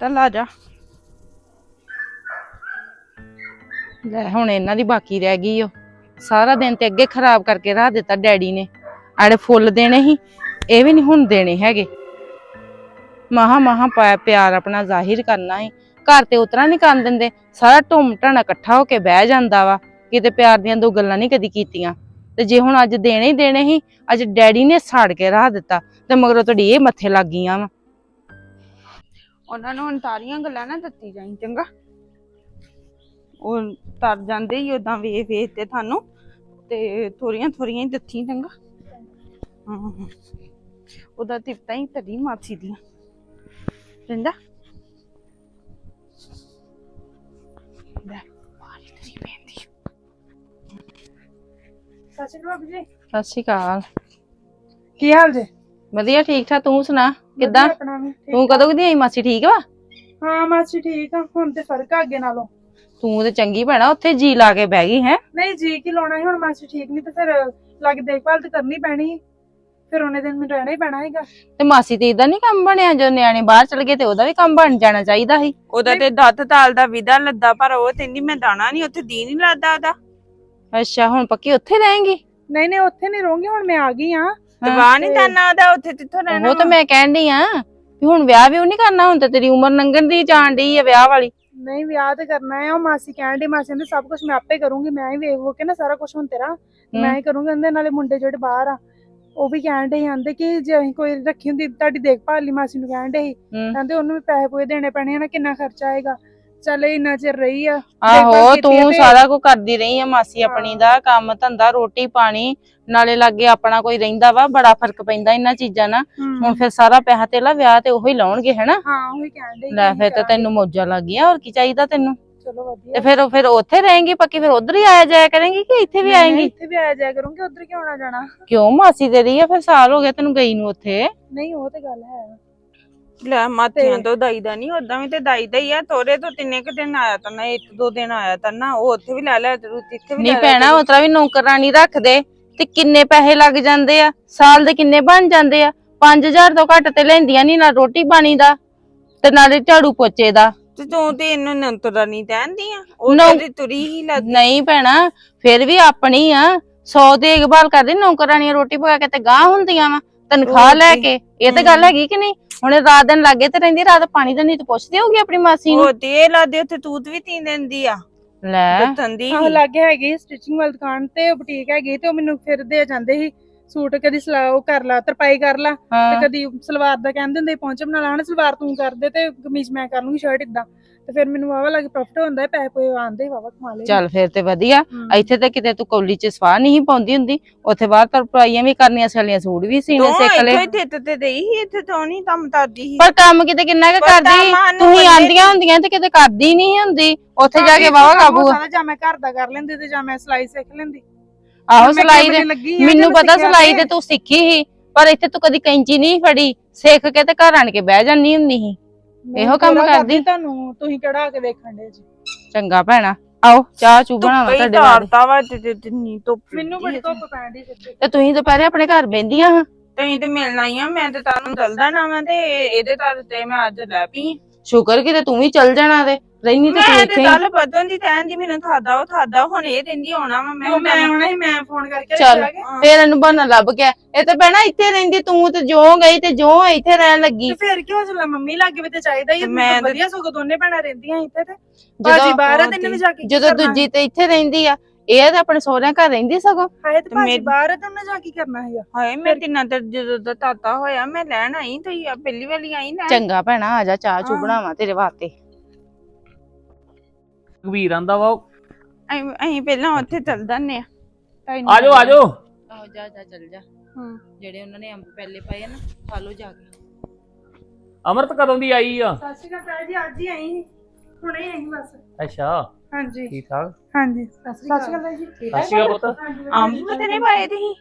ਚੱਲ ਜਾ। ਲੈ ਹੁਣ ਇਹਨਾਂ ਦੀ ਬਾਕੀ ਰਹਿ ਗਈ ਓ। ਸਾਰਾ ਦਿਨ ਤੇ ਅੱਗੇ ਖਰਾਬ ਕਰਕੇ ਰਾਹ ਦਿੱਤਾ ਡੈਡੀ ਨੇ। ਆੜੇ ਫੁੱਲ ਦੇਣੇ ਸੀ, ਇਹ ਵੀ ਨਹੀਂ ਹੁਣ ਦੇਣੇ ਹੈਗੇ। ਮਹਾ ਮਹਾ ਪਿਆਰ ਆਪਣਾ ਜ਼ਾਹਿਰ ਕਰਨਾ ਹੈ ਘਰ ਤੇ ਉਤਰਾ ਨਹੀਂ ਕਰਨ ਦਿੰਦੇ। ਸਾਰਾ ਢੁੰਮ ਢਾਣਾ ਇਕੱਠਾ ਹੋ ਕੇ ਬਹਿ ਜਾਂਦਾ ਵਾ। ਕਿਤੇ ਪਿਆਰ ਦੀਆਂ ਦੋ ਗੱਲਾਂ ਨਹੀਂ ਕਦੀ ਕੀਤੀਆਂ। ਤੇ ਜੇ ਹੁਣ ਅੱਜ ਦੇਣੇ ਹੀ ਦੇਣੇ ਸੀ, ਅੱਜ ਡੈਡੀ ਨੇ ਸਾੜ ਕੇ ਰਾਹ ਦਿੱਤਾ, ਤੇ ਮਗਰੋਂ ਤੁਹਾਡੀ ਇਹ ਮੱਥੇ ਲੱਗ ਗਈਆਂ ਵਾ। ਉਹਨਾਂ ਨੂੰ ਹੁਣ ਸਾਰੀਆਂ ਗੱਲਾਂ ਨਾ ਦਿੱਤੀ ਜਾਈ ਚੰਗਾ? ਉਹ ਤਰ ਜਾਂਦੇ ਹੀ ਉਦਾਂ ਵੇਖ ਵੇਖ ਤੇ ਤੁਹਾਨੂੰ ਤੇ ਥੋੜੀਆਂ ਥੋੜੀਆਂ ਹੀ ਦਿੱਤੀ ਚੰਗਾ? ਹਾਂ। ਉਹਦਾ ਤਿਪਤਾ ਹੀ ਤਰੀ ਮਾਸੀ ਦੀਆਂ। ਰਿੰਦਾ ਸਤਿ ਸ਼੍ਰੀ ਅਕਾਲ। ਕੀ ਹਾਲ ਜੀ? ਵਧੀਆ ਠੀਕ ਠਾਕ ਤੂੰ ਸੁਣਾ? ਕਿੱਦਾਂ? ਵਧੀਆ ਆਪਣਾ ਵੀ ਠੀਕ। ਤੂੰ ਕਦੋਂ ਕਦੀ ਆਈ? ਮਾਸੀ ਠੀਕ ਵਾ? ਹਾਂ ਮਾਸੀ ਠੀਕ ਆ। ਹੁਣ ਤੇ ਫ਼ਰਕ ਆ ਅੱਗੇ ਨਾਲੋਂ। ਤੂੰ ਤੇ ਚੰਗੀ ਭੈਣਾ ਉੱਥੇ ਜੀ ਲਾ ਕੇ ਬਹਿ ਗਈ ਹੈ? ਨਹੀਂ ਜੀ ਕੀ ਲਾਉਣਾ ਸੀ? ਹੁਣ ਮਾਸੀ ਠੀਕ ਨਹੀਂ ਤੇ ਫਿਰ ਲੱਗ ਦੇਖਭਾਲ ਤੇ ਕਰਨੀ ਪੈਣੀ ਸੀ। ਫਿਰ ਉਹਨੇ ਦਿਨ ਮੈਨੂੰ ਰਹਿਣਾ ਹੀ ਪੈਣਾ ਹੈਗਾ ਤੇ ਮਾਸੀ ਤੇ ਇਦਾਂ ਨਹੀਂ ਕੰਮ ਬਣਿਆ? ਜੋ ਨਿਆਣੇ ਬਾਹਰ ਚਲ ਗਏ ਤੇ ਉਹਦਾ ਵੀ ਕੰਮ ਬਣ ਜਾਣਾ ਚਾਹੀਦਾ ਸੀ। ਉਹਦਾ ਤੇ ਦੱਤ ਤਾਲ ਦਾ ਵਿਦਾ ਲੱਦਾ ਪਰ ਉਹ ਕਹਿੰਦੀ ਮੈਂ ਦਾਣਾ ਨਹੀਂ ਉੱਥੇ ਦੀ ਨਹੀਂ ਲੱਦਾ ਉਹਦਾ। ਅੱਛਾ ਹੁਣ ਪੱਕੀ ਉੱਥੇ ਰਹੇਂਗੀ? ਨਹੀਂ ਨਹੀਂ ਉੱਥੇ ਨਹੀਂ ਰਹੂੰਗੀ ਹੁਣ ਮੈਂ ਆ ਗਈ ਆ ਦਵਾ ਨਹੀਂ ਦਾਣਾ ਉਹਦਾ ਉੱਥੇ ਕਿੱਥੋਂ ਰਹਿਣਾ ਉਹ ਤਾਂ ਮੈਂ ਕਹਿਣ ਡਈ ਆ ਵੀ ਹੁਣ ਵਿਆਹ ਵੀ ਉਹ ਨਹੀਂ ਕਰਨਾ ਹੁਣ ਤੇ ਤੇਰੀ ਉਮਰ ਲੰਘਣ ਦੀ ਜਾਣ ਡਈ ਆ ਵਿਆਹ ਵਾਲੀ। ਨਹੀਂ ਵਿਆਹ ਤੇ ਕਰਨਾ ਹੈ ਉਹ ਮਾਸੀ ਕਹਿਣ ਦੀ ਮਾਸੀ ਕਹਿੰਦੀ ਸਭ ਕੁਝ ਮੈਂ ਆਪੇ ਕਰੂੰਗੀ ਮੈਂ ਹੀ ਵੇਖ ਕੇ ਨਾ ਸਾਰਾ ਕੁਝ ਹੁਣ ਤੇਰਾ ਮੈਂ ਹੀ ਕਰੂੰਗੀ ਉਹਦੇ ਨਾਲੇ ਮੁੰਡੇ ਜਿਹੜੇ ਬਾਹਰ ਆ ਉਹ ਵੀ ਕਹਿਣ ਦੇ ਆਂਦੇ ਕਿ ਜੇ ਅਸੀਂ ਕੋਈ ਰੱਖੀ ਹੁੰਦੀ ਤੁਹਾਡੀ ਦੇਖਭਾਲ ਲਈ ਮਾਸੀ ਨੂੰ ਕਹਿਣ ਦੇ। ਕਹਿੰਦੇ ਉਹਨੂੰ ਵੀ ਪੈਸੇ ਪੂਏ ਦੇਣੇ ਪੈਣੇ ਆ ਨਾ ਕਿੰਨਾ ਖਰਚਾ ਆਏਗਾ। ਚੱਲ ਇੰਨਾ ਚਿਰ ਰਹੀ ਆ। ਆਹੋ ਦੇਖਭਾਲ ਕੀਤੀ ਆ ਤੂੰ ਤੇ- ਸਾਰਾ ਕੁਝ ਕਰਦੀ ਰਹੀ ਆ ਮਾਸੀ ਆਪਣੀ ਦਾ ਕੰਮ ਧੰਦਾ ਰੋਟੀ ਪਾਣੀ ਨਾਲੇ ਲਾਗੇ ਆਪਣਾ ਕੋਈ ਰਹਿੰਦਾ ਵਾ ਬੜਾ ਫ਼ਰਕ ਪੈਂਦਾ ਇਹਨਾਂ ਚੀਜ਼ਾਂ ਨਾਲ। ਹਮ, ਹੁਣ ਫਿਰ ਸਾਰਾ ਪੈਸਾ ਤੇਲਾ ਵਿਆਹ ਤੇ ਉਹੀ ਲਾਉਣਗੇ ਹੈਨਾ? ਹਾਂ ਉਹੀ ਕਹਿਣ ਦੇ ਲੈ ਫਿਰ ਤਾਂ ਤੈਨੂੰ ਮੌਜਾਂ ਲੱਗ ਗਈਆਂ ਹੋਰ ਕੀ ਚਾਹੀਦਾ ਤੈਨੂੰ? ਚਲੋ ਤੇ ਵਧੀਆ ਫਿਰ ਫਿਰ ਉੱਥੇ ਰਹੇਂਗੀ ਪੱਕੀ ਫਿਰ ਉਧਰ ਹੀ ਆਇਆ ਜਾਇਆ ਕਰੇਂਗੀ ਕਿ ਇੱਥੇ ਵੀ ਆਏਂਗੀ? ਇੱਥੇ ਵੀ ਆਇਆ ਜਾਇਆ ਕਰੂੰਗੀ ਉਧਰ ਕਿਉਂ ਨਾ ਜਾਣਾ? ਕਿਉਂ ਮਾਸੀ ਤੇਰੀ ਆ ਫਿਰ ਸਾਲ ਹੋ ਗਿਆ ਤੈਨੂੰ ਗਈ ਨੂੰ ਉੱਥੇ? ਨਹੀਂ ਉਹ ਤੇ ਗੱਲ ਹੈ। ਲੈ ਮਾਤਿਆਂ ਤੋਂ ਦਾਈਦਾ ਨਹੀਂ ਉਦਾਂ ਵੀ ਤੇ ਦਾਈਦਾ ਹੀ ਆ ਤੋਰੇ ਤੋਂ ਤਿੰਨੇ ਕੁ ਦਿਨ ਆਇਆ ਤਾਂ ਨਾ ਇੱਕ ਦੋ ਦਿਨ ਆਇਆ ਤਾਂ ਨਾ ਉਹ ਉੱਥੇ ਵੀ ਲੈ ਲਿਆ ਤੂੰ ਇੱਥੇ ਵੀ ਨਹੀਂ ਲੈ ਲਿਆ ਭੈਣਾ ਕਰੂ। ਉਤਰਾ ਵੀ ਨੌਕਰਾਨੀ ਰੱਖਦੇ ਤੇ ਕਿੰਨੇ ਪੈਸੇ ਲੱਗ ਜਾਂਦੇ ਆ? ਸਾਲ ਦੇ ਕਿੰਨੇ ਬਣ ਜਾਂਦੇ ਆ? 5000 ਤੋਂ ਘੱਟ ਤੇ ਲੈਂਦੀਆਂ ਨਹੀਂ ਨਾ ਰੋਟੀ ਪਾਣੀ ਦਾ ਤੇ ਨਾਲੇ ਝਾੜੂ ਪੋਚੇ ਦਾ। ਤੇ ਤੂੰ ਤੇ ਇਹਨੂੰ ਨੰਤਰਾ ਨਹੀਂ ਕਹਿੰਦੀ ਆ ਉਹ ਨੌ- ਤੇਰੀ ਤੁਰੀ ਹੀ ਲੱਗ ਨਹੀਂ ਭੈਣਾ ਫਿਰ ਵੀ ਆਪਣੀ ਆ ਸੌ ਦੇਖਭਾਲ ਕਰਦੇ ਨੌਕਰਾਨੀਆਂ ਰੋਟੀ ਪਕਾ ਕੇ ਤੇ ਗਾਹ ਹੁੰਦੀਆਂ ਵਾ। ਤਨਖਾਹ ਲੈ ਕੇ ਇਹ ਤਾਂ ਗੱਲ ਹੈਗੀ ਕਿ ਨਹੀਂ? ਹੁਣ ਇਹ ਰਾਤ ਦਿਨ ਲੱਗੇ ਤੇ ਰਹਿੰਦੀ ਰਾਤ ਪਾਣੀ ਦਾ ਨਹੀਂ ਤੇ ਪੁੱਛਦੀ ਹੋਊਗੀ ਆਪਣੀ ਮਾਸੀ ਨੂੰ? ਉਹ ਤੇ ਇਹ ਲਾਦੇ ਉੱਥੇ ਤੂਤ ਵੀ ਤੀ ਦਿੰਦੀ ਆ। ਲੈ। ਦੱਸਣ ਦੀ ਆਹ ਲਾਗੇ ਹੈਗੀ ਸਟਿਚਿੰਗ ਵਾਲੀ ਦੁਕਾਨ ਤੇ ਬੁਟੀਕ ਹੈਗੀ ਤੇ ਉਹ ਮੈਨੂੰ ਫਿਰ ਦੇ ਜਾਂਦੇ ਸੀ। ਸੂਟ ਕਦੀ ਸਲਾ ਉਹ ਕਰ ਲਾ ਤਰਪਾਈ ਕਰ ਲਾ। ਤੇ ਕਦੀ ਸਲਵਾਰ ਦਾ ਕਹਿੰਦੇ ਹੁੰਦੇ ਪਹੁੰਚ ਬਣਾ ਲਾ ਸਲਵਾਰ ਤੂੰ ਕਰ ਦੇ ਤੇ ਕਮੀਜ਼ ਮੈਂ ਕਰ ਲੂੰਗੀ ਸ਼ਰਟ ਇਦਾਂ ਤੇ ਫਿਰ ਮੈਨੂੰ ਵਾਵਾ ਲੱਗ ਪ੍ਰੋਫਿਟ ਹੁੰਦਾ ਹੈ ਪੈਸੇ ਪੂਏ ਆਉਂਦੇ ਵਾਵਾ ਕਮਾ ਲਏ। ਚੱਲ ਫਿਰ ਤੇ ਵਧੀਆ। ਇੱਥੇ ਤੇ ਕਿਤੇ ਤੂੰ ਕੌਲੀ ਚ ਸਵਾਹ ਨਹੀਂ ਪਾਉਂਦੀ ਹੁੰਦੀ। ਉੱਥੇ ਬਾਹਰ ਤਰਪਾਈਆਂ ਵੀ ਕਰਨੀਆਂ ਸਲੀਆਂ ਸੂਟ ਵੀ ਸੀਨੇ ਤੂੰ ਸਿੱਖ ਲੈ ਇੱਥੇ ਇੱਥੇ ਤੇ ਦੇਈ ਸੀ ਇੱਥੇ ਤੋਂ ਨਹੀਂ ਕੰਮ ਕਰਦੀ ਸੀ। ਪਰ ਕੰਮ ਕਿਤੇ ਕਿੰਨਾ ਕੁ ਪਤਾ ਕਰਦੀ? ਤੁਸੀਂ ਆਂਦੀਆਂ ਹੁੰਦੀਆਂ ਤੇ ਕਿਤੇ ਕਰਦੀ ਨਹੀਂ ਹੁੰਦੀ। ਉੱਥੇ ਜਾ ਕੇ ਵਾਵਾ ਕਾਬੂ। ਜਾਂ ਮੈਂ ਘਰ ਦਾ ਕਰ ਲੈਂਦੀ ਤੇ ਜਾਂ ਮੈਂ ਸਿਲਾਈ ਸਿੱਖ ਲੈਂਦੀ। ਆਹੋ ਸਿਲਾਈ ਦੇ ਮੈਨੂੰ ਪਤਾ ਸਿਲਾਈ ਤੇ ਤੂੰ ਸਿੱਖੀ ਸੀ ਪਰ ਇੱਥੇ ਤੂੰ ਕਦੀ ਕੈਂਚੀ ਨਹੀਂ ਫੜੀ। ਸਿੱਖ ਕੇ ਤੇ ਘਰ ਆਣ ਕੇ ਬਹਿ ਜਾਂਦੀ ਹੁੰਦੀ ਸੀ। ਇਹੋ ਕੰਮ ਕਰਦੀ? ਤੁਹਾਨੂੰ ਤੁਸੀਂ ਕਿਹੜਾ ਆ ਕੇ ਵੇਖਣ ਦੇ ਜੀ? ਚੰਗਾ ਭੈਣਾ ਆਓ ਚਾਹ ਚੂ ਬਣਾਵਾ ਤੁਹਾਡੇ ਵਾਸਤੇ। ਤਾਰਤਾ ਵਾ ਤੇ ਤੇ ਤਿੰਨੀ ਧੁੱਪ ਮੈਨੂੰ ਬੜੀ। ਧੁੱਪ ਪੈਣ ਦੀ ਸਿੱਧੀ। ਤੇ ਤੁਸੀਂ ਦੁਪਹਿਰੇ ਆਪਣੇ ਘਰ ਬੈੰਦੀਆਂ ਹਾਂ? ਤੈਨੂੰ ਤੇ ਮਿਲਣਾ ਹੀ ਆ ਮੈਂ ਤੇ ਤੁਹਾਨੂੰ ਦਲਦਾ ਨਾ ਮੈਂ ਤੇ ਇਹਦੇ ਤਰ ਤੇ ਮੈਂ ਅੱਜ ਲੈ ਪਈ ਸ਼ੁਕਰ ਕਿਤੇ ਤੂੰ ਵੀ ਚੱਲ ਜਾਣਾ ਤੇ ਰਹਿਨੀ ਤੇ ਤੂੰ ਮੈਂ ਇੱਥੇ। ਤੇ ਹੀ। ਪਤੋਂ ਦੀ ਤੈਨ ਦੀ ਮੈਨੂੰ ਖਾਦਾ ਉਹ ਖਾਦਾ ਹੁਣ ਇਹ ਦਿੰਦੀ ਆਉਣਾ ਵਾ ਮੈਂ ਮੈਂ ਆਉਣਾ ਸੀ ਮੈਂ ਫੋਨ ਕਰਕੇ ਚੱਲ। ਰੱਖਿਆ ਗਿਆ ਫੇਰ ਇਹਨੂੰ ਬਹਾਨਾ ਲੱਭ ਗਿਆ ਇਹ ਤਾਂ ਭੈਣਾ ਇੱਥੇ ਰਹਿੰਦੀ ਤੂੰ ਤੇ ਜੋ ਗਈ ਤੇ ਜੋ ਇੱਥੇ ਰਹਿਣ ਲੱਗੀ। ਤੇ ਫਿਰ ਕਿਉਂ ਚਲਾ ਮੰਮੀ ਲੱਗੇ ਵੀ ਤੇ ਚਾਹੀਦਾ ਹੀ ਆ, ਮੈਂ ਤੇ- ਵਧੀਆ ਸਗੋਂ ਦੋਨੇ ਭੈਣਾਂ ਰਹਿੰਦੀਆਂ ਇੱਥੇ ਤੇ। ਜਦੋਂ ਭਾਜੀ ਬਾਹਰ ਆ ਤੈਨੂੰ ਜਾ ਕੇ ਕੀ ਜਦੋਂ ਕਰਨਾ? ਦੂਜੀ ਤੇ ਇੱਥੇ ਰਹਿੰਦੀ ਆ ਇਹ ਤਾਂ ਆਪਣੇ ਸਹੁਰਿਆਂ ਘਰ ਰਹਿੰਦੀ ਸਗੋਂ? ਹਾਏ ਤੇ ਭਾਜੀ ਮੇਰੀ- ਬਾਹਰ ਆ ਤੇ ਉਹਨੇ ਜਾ ਕੇ ਕਰਨਾ ਹੈਗਾ? ਹਾਏ ਮੈਂ ਤਿੰਨਾਂ ਤੇ ਜਦੋਂ ਦਾ ਤਾਤਾ ਹੋਇਆ ਮੈਂ ਲੈਣ ਆਈ ਤੇ ਆ ਪਹਿਲੀ ਵਾਲੀ ਆਈ ਲੈਣ ਚੰਗਾ ਭੈਣਾ ਆ ਜਾ ਚਾਹ ਚੂ। ਬਣਾਵਾਂ ਤੇਰੇ ਵਾਸਤੇ। ਕਬੀਰ ਆਂਦਾ ਵਾ ਅਸੀਂ ਅਸੀਂ ਪਹਿਲਾਂ ਉੱਥੇ ਚੱਲ ਜਾਂਦੇ ਆ। ਆਜੋ ਆਜੋ ਆਹੋ ਜਾ ਜਾ ਚੱਲ ਜਾ। ਹਾਂ। ਜਿਹੜੇ ਉਹਨਾਂ ਨੇ ਅੰਬ ਪਹਿਲੇ ਪਾਏ ਆ ਨਾ ਖਾ ਲੋ ਜਾ ਕੇ। ਅਮਰਤ ਕਦੋਂ ਦੀ ਆਈ ਆ? ਸਤਿ ਸ਼੍ਰੀ ਅਕਾਲ ਜੀ ਅੱਜ ਹੀ ਆਈ ਸੀ। ਹੁਣੇ ਹੀ ਆਈ ਬਸ। ਅੱਛਾ। ਹਾਂਜੀ। ਠੀਕ ਠਾਕ? ਹਾਂਜੀ। ਸਤਿ ਸ਼੍ਰੀ ਅਕਾਲ। ਜੀ। ਸਤਿ ਸ਼੍ਰੀ ਅਕਾਲ ਪੁੱਤ। ਅੰਬ ਪਤਾ ਨਹੀਂ ਪਾਏ ਤੁਸੀਂ?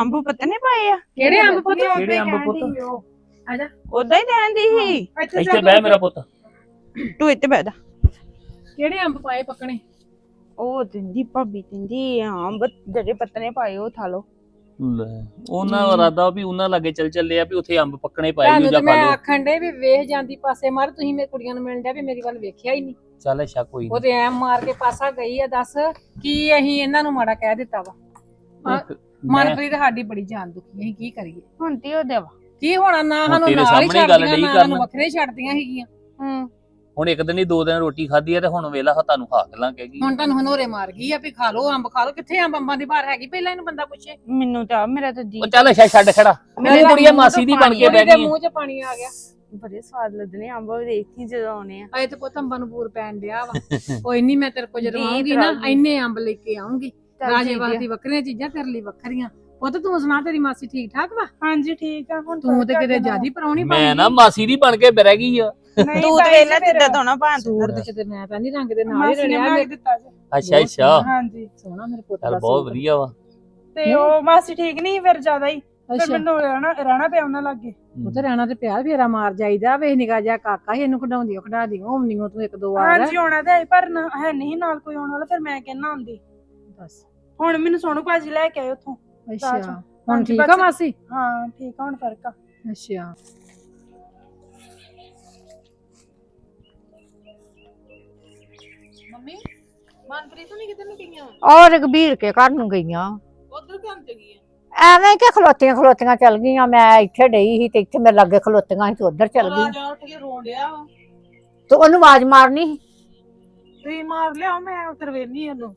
ਅੰਬ ਪਤਾ ਨਹੀਂ ਪਾਏ ਆ? ਕਿਹੜੇ ਅੰਬ ਪੁੱਤ? ਕਿਹੜੇ ਅੰਬ ਪੁੱਤ? ਆਜਾ ਉਦਾਂ ਹੀ ਲੈਂਦੀ ਸੀ। ਇੱਥੇ ਬਹਿ ਮੇਰਾ ਪੁੱਤ। ਤੂੰ ਇੱਥੇ ਬਹਿ ਜਾ। ਕਿਹੜੇ ਅੰਬ ਪਾਏ ਪੱਕਣੇ? ਉਹ ਦਿੰਦੀ ਭਾਬੀ ਦਿੰਦੀ ਅੰਬ ਜਿਹੜੇ ਪੱਤਨੇ ਪਾਏ ਉਹ ਥਾ ਲੋ ਲੈ ਉਹਨਾਂ ਦਾ ਇਰਾਦਾ ਵੀ ਉਹਨਾਂ ਲਾਗੇ ਚੱਲ ਚੱਲੇ ਆ ਵੀ ਉੱਥੇ ਅੰਬ ਪੱਕਣੇ ਪਾਏ ਤੁਹਾਨੂੰ ਜਾਂ ਤੇ ਮੈਂ ਪਾ ਲਓ। ਆਖਣ ਦੇ ਵੀ ਵੇਖ ਜਾਂਦੀ ਪਾਸੇ ਮਾਰ ਤੁਸੀਂ ਮੇਰੇ ਕੁੜੀਆਂ ਨੂੰ ਮਿਲਣ ਡਿਆ ਵੀ ਮੇਰੀ ਵੱਲ ਵੇਖਿਆ ਹੀ ਨਹੀਂ। ਚੱਲ ਅੱਛਾ ਕੋਈ ਉਹ ਤੇ ਐ ਮਾਰ ਕੇ ਪਾਸਾ ਗਈ ਆ ਦੱਸ ਕੀ ਅਸੀਂ ਇਹਨਾਂ ਨੂੰ ਮਾੜਾ ਕਹਿ ਦਿੱਤਾ ਵਾ। ਹਾਂ, ਨੀ ਮੈਂ ਮਨਪ੍ਰੀਤ ਸਾਡੀ ਬੜੀ ਜਾਨ ਦੁਖੀ ਅਸੀਂ ਕੀ ਕਰੀਏ? ਹੁਣ ਤੀ ਉਹਦੇ ਵਾ। ਕੀ ਹੋਣਾ ਨਾ ਹੁਣ ਸਾਨੂੰ ਤੇਰੇ ਨਾਲ ਹੀ ਸਾਹਮਣੇ ਗੱਲ ਛੱਡਦੀਆਂ ਡਈ ਨਾ ਸਾਨੂੰ ਕਰਨ। ਵੱਖਰੇ ਛੱਡਦੀਆਂ ਹੈਗੀਆਂ। ਹੂੰ। ਹੁਣ ਇੱਕ ਦਿਨ ਹੀ ਦੋ ਦਿਨ ਰੋਟੀ ਖਾਧੀ ਆ ਤੇ ਹੁਣ ਵੇਲਾ ਤੁਹਾਨੂੰ ਖਾ ਕੇ ਲਾਂ ਕਹੇਗੀ ਹੁਣ ਤੁਹਾਨੂੰ ਹਨੋਰੇ ਮਾਰ ਗਈ ਆ ਵੀ ਖਾ ਲਓ ਅੰਬ ਖਾ ਲਓ। ਕਿੱਥੇ ਅੰਬ? ਅੰਬਾਂ ਦੀ ਬਾਹਰ ਹੈਗੀ ਪਹਿਲਾਂ ਇਹਨੂੰ ਬੰਦਾ ਪੁੱਛੇ। ਮੈਨੂੰ ਤਾਂ ਮੇਰਾ ਤਾਂ ਜੀ ਉਹ ਚੱਲ ਅੱਛਾ ਛੱਡ ਖੜਾ ਮੇਰੀ ਕੁੜੀਆ ਮਾਸੀ ਦੀ ਬਣ ਕੇ ਬਹਿ ਗਈ। ਮੂੰਹ 'ਚ ਪਾਣੀ ਆ ਗਿਆ। ਬੜੇ ਸਵਾਦ ਲੱਗਦੇ ਅੰਬ ਦੇਖੀ ਜਦੋਂ ਆਉਣੇ ਆ। ਅਜੇ ਤੇ ਪੁੱਤ ਅੰਬਾਂ ਨੂੰ ਪੂਰ ਪੈਣ ਡਿਆ ਵਾ। ਕੋਈ ਨਹੀਂ ਮੈਂ ਤੇਰੇ ਕੋਲ ਜਦੋਂ ਆਉਂਗੀ ਨਾ। ਇੰਨੇ ਅੰਬ ਲੈ ਕੇ ਆਉਂਗੀ ਰਾਜੇ। ਵਾਸਤੇ ਵੱਖਰੀਆਂ ਚੀਜ਼ਾਂ ਤੇਰੇ ਲਈ ਵੱਖਰੀਆਂ। ਪੁੱਤ ਤੂੰ ਸੁਣਾ ਤੇਰੀ ਮਾਸੀ ਠੀਕ ਠਾਕ ਵਾ? ਹਾਂਜੀ ਠੀਕ ਆ। ਹੁਣ ਤੂੰ ਤੇ ਕਿਤੇ। ਜਿਆਦੀ ਪਰਾਉਣੀ ਮੈਂ ਨਾ ਮਾਸੀ ਦੀ ਬਣ ਕੇ ਬਹਿ ਗਈ ਆ। ਤੂੰ ਤੇ ਵੇਲਾ ਤਿੱਦਾਂ ਧੋਣਾ ਭਾਂ ਸੂਟ ਤੇ ਕਿਤੇ ਮੈਂ ਤਾਂ ਨਹੀਂ ਰੰਗ ਦੇ ਨਾਲ ਹੀ ਮਾਸੀ ਨੇ ਰੜਿਆ ਬਣਾ ਕੇ ਦਿੱਤਾ ਜੀ। ਅੱਛਾ ਅੱਛਾ। ਹਾਂਜੀ ਸੋਹਣਾ ਮੇਰੇ ਪੁੱਤ ਚੱਲ ਦਾ ਬਹੁਤ ਸੂਟ। ਵਧੀਆ ਵਾ। ਤੇ ਉਹ ਮਾਸੀ ਠੀਕ ਨਹੀਂ ਫਿਰ ਜ਼ਿਆਦਾ ਹੀ। ਫਿਰ ਅੱਛਾ। ਮੈਨੂੰ ਰਹਿਣਾ ਰਹਿਣਾ ਪਿਆ ਉਹਨਾਂ ਲੱਗੇ। ਉਹ ਤੇ ਰਹਿਣਾ ਤੇ ਪਿਆ ਫੇਰਾ ਮਾਰ ਜਾਈਦਾ ਵੇ ਨਿਕਾ ਜਾ ਕਾਕਾ ਇਹਨੂੰ ਖਡਾਉਂਦੀ ਖਡਾ ਦੀ ਹੋਮਨੀ ਤੂੰ ਇੱਕ ਦੋ ਵਾਰ। ਹਾਂਜੀ ਆਉਣਾ ਤੇ ਹੈ ਪਰ ਨਾ- ਹੈ ਨਹੀਂ ਨਾਲ ਕੋਈ ਆਉਣ ਵਾਲਾ ਫਿਰ ਮੈਂ ਕਹਿਣਾ ਆਉਂਦੀ। ਬਸ ਹੁਣ ਮੈਨੂੰ ਸੋਨੂ ਭਾਜੀ ਲੈ ਕੇ ਆਏ ਉੱਥੋਂ। ਅੱਛਾ। ਹੁਣ ਠੀਕ ਆ ਮਾਸੀ? ਹਾਂ ਠੀਕ ਆ ਹੁਣ ਫ਼ਰਕ ਆ। ਅੱਛਾ। ਮਨਪ੍ਰੀਤ ਨਹੀਂ ਕਿਤੇ ਨੂੰ ਗਈਆਂ? ਔਰ ਰਘਬੀਰ ਕੇ ਘਰ ਨੂੰ ਗਈਆਂ। ਉਧਰ ਕੰਮ ਤੇ ਗਈਆਂ ਐਵੇਂ ਕਿ ਖਲੋਤੀਆਂ ਖਲੋਤੀਆਂ ਚੱਲ ਗਈਆਂ ਮੈਂ ਇੱਥੇ ਡਈ ਸੀ ਤੇ ਇੱਥੇ ਮੇਰੇ ਲਾਗੇ ਖਲੋਤੀਆਂ ਸੀ ਤੇ ਉਧਰ ਚੱਲ ਗਈ। ਰਾਜਾ ਉੱਠ ਕੇ ਰੋਣ ਡਿਆ ਵਾ। ਤੇ ਉਹਨੂੰ ਆਵਾਜ਼ ਮਾਰਨੀ ਸੀ? ਤੁਸੀਂ ਮਾਰ ਲਿਆਓ ਮੈਂ ਉਧਰ ਵੇਨੀ ਉਹਨੂੰ।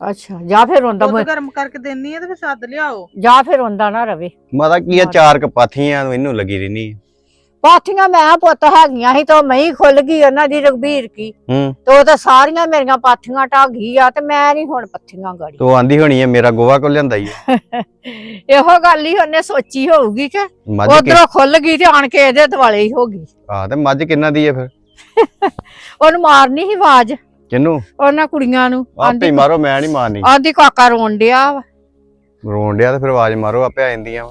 ਅੱਛਾ ਜਾਂ ਫਿਰ ਰੋਂਦਾ ਦੁੱਧ ਮੁੜ- ਗਰਮ ਕਰਕੇ ਦੇਣੀ ਹੈ ਤੇ ਫਿਰ ਸੱਦ ਲਿਆਓ। ਜਾਂ ਫਿਰ ਰੋਂਦਾ ਨਾ ਰਵੇ। ਮਾਤਾ ਕੀ ਆ ਚਾਰ ਕਪਾਥੀਆਂ ਨੂੰ ਇਹਨੂੰ ਲੱਗੀ ਰਹਿਣੀ ਪਾਥੀਆਂ ਮੈਂ ਪੁੱਤ ਹੈਗੀਆਂ ਸੀ ਤੇ ਉਹ ਮਹੀਂ ਖੁੱਲ ਗਈ ਉਹਨਾਂ ਦੀ ਰਘਬੀਰ ਕੀ। ਹੂੰ। ਤੇ ਉਹ ਤਾਂ ਸਾਰੀਆਂ ਮੇਰੀਆਂ ਪਾਥੀਆਂ ਢਾ ਗਈ ਆ ਤੇ ਮੈਂ ਨਹੀਂ ਹੁਣ ਪੱਥੀਆਂ ਗਾੜੀ। ਤੋ ਆਂਦੀ ਹੋਣੀ ਹੈ ਮੇਰਾ ਗੋਵਾ ਕੋ ਲਿਆਂਦਾ ਹੀ ਇਹੋ ਗੱਲ ਹੀ ਉਹਨੇ ਸੋਚੀ ਹੋਊਗੀ ਕਿ ਉਧਰੋਂ ਖੁੱਲ ਗਈ ਤੇ ਆਣ ਕੇ ਇਹਦੇ ਦੁਆਲੇ ਹੀ ਹੋ ਗਈ। ਆ ਤੇ ਮੱਝ ਕਿੰਨਾ ਦੀ ਹੈ ਫਿਰ? ਉਹਨੂੰ ਮਾਰਨੀ ਸੀ ਆਵਾਜ਼। ਕਿੰਨੂੰ ਉਹਨਾਂ ਕੁੜੀਆਂ ਨੂੰ। ਆਪੇ ਹੀ ਆਂਦੀ ਮਾਰੋ ਮੈਂ ਨਹੀਂ ਮਾਰਨੀ। ਆਂਦੀ ਕਾਕਾ ਰੋਣ ਡਿਆ। ਰੋਣ ਡਿਆ ਤੇ ਫਿਰ ਆਵਾਜ਼ ਮਾਰੋ ਆਪੇ ਆ ਜਾਂਦੀਆਂ।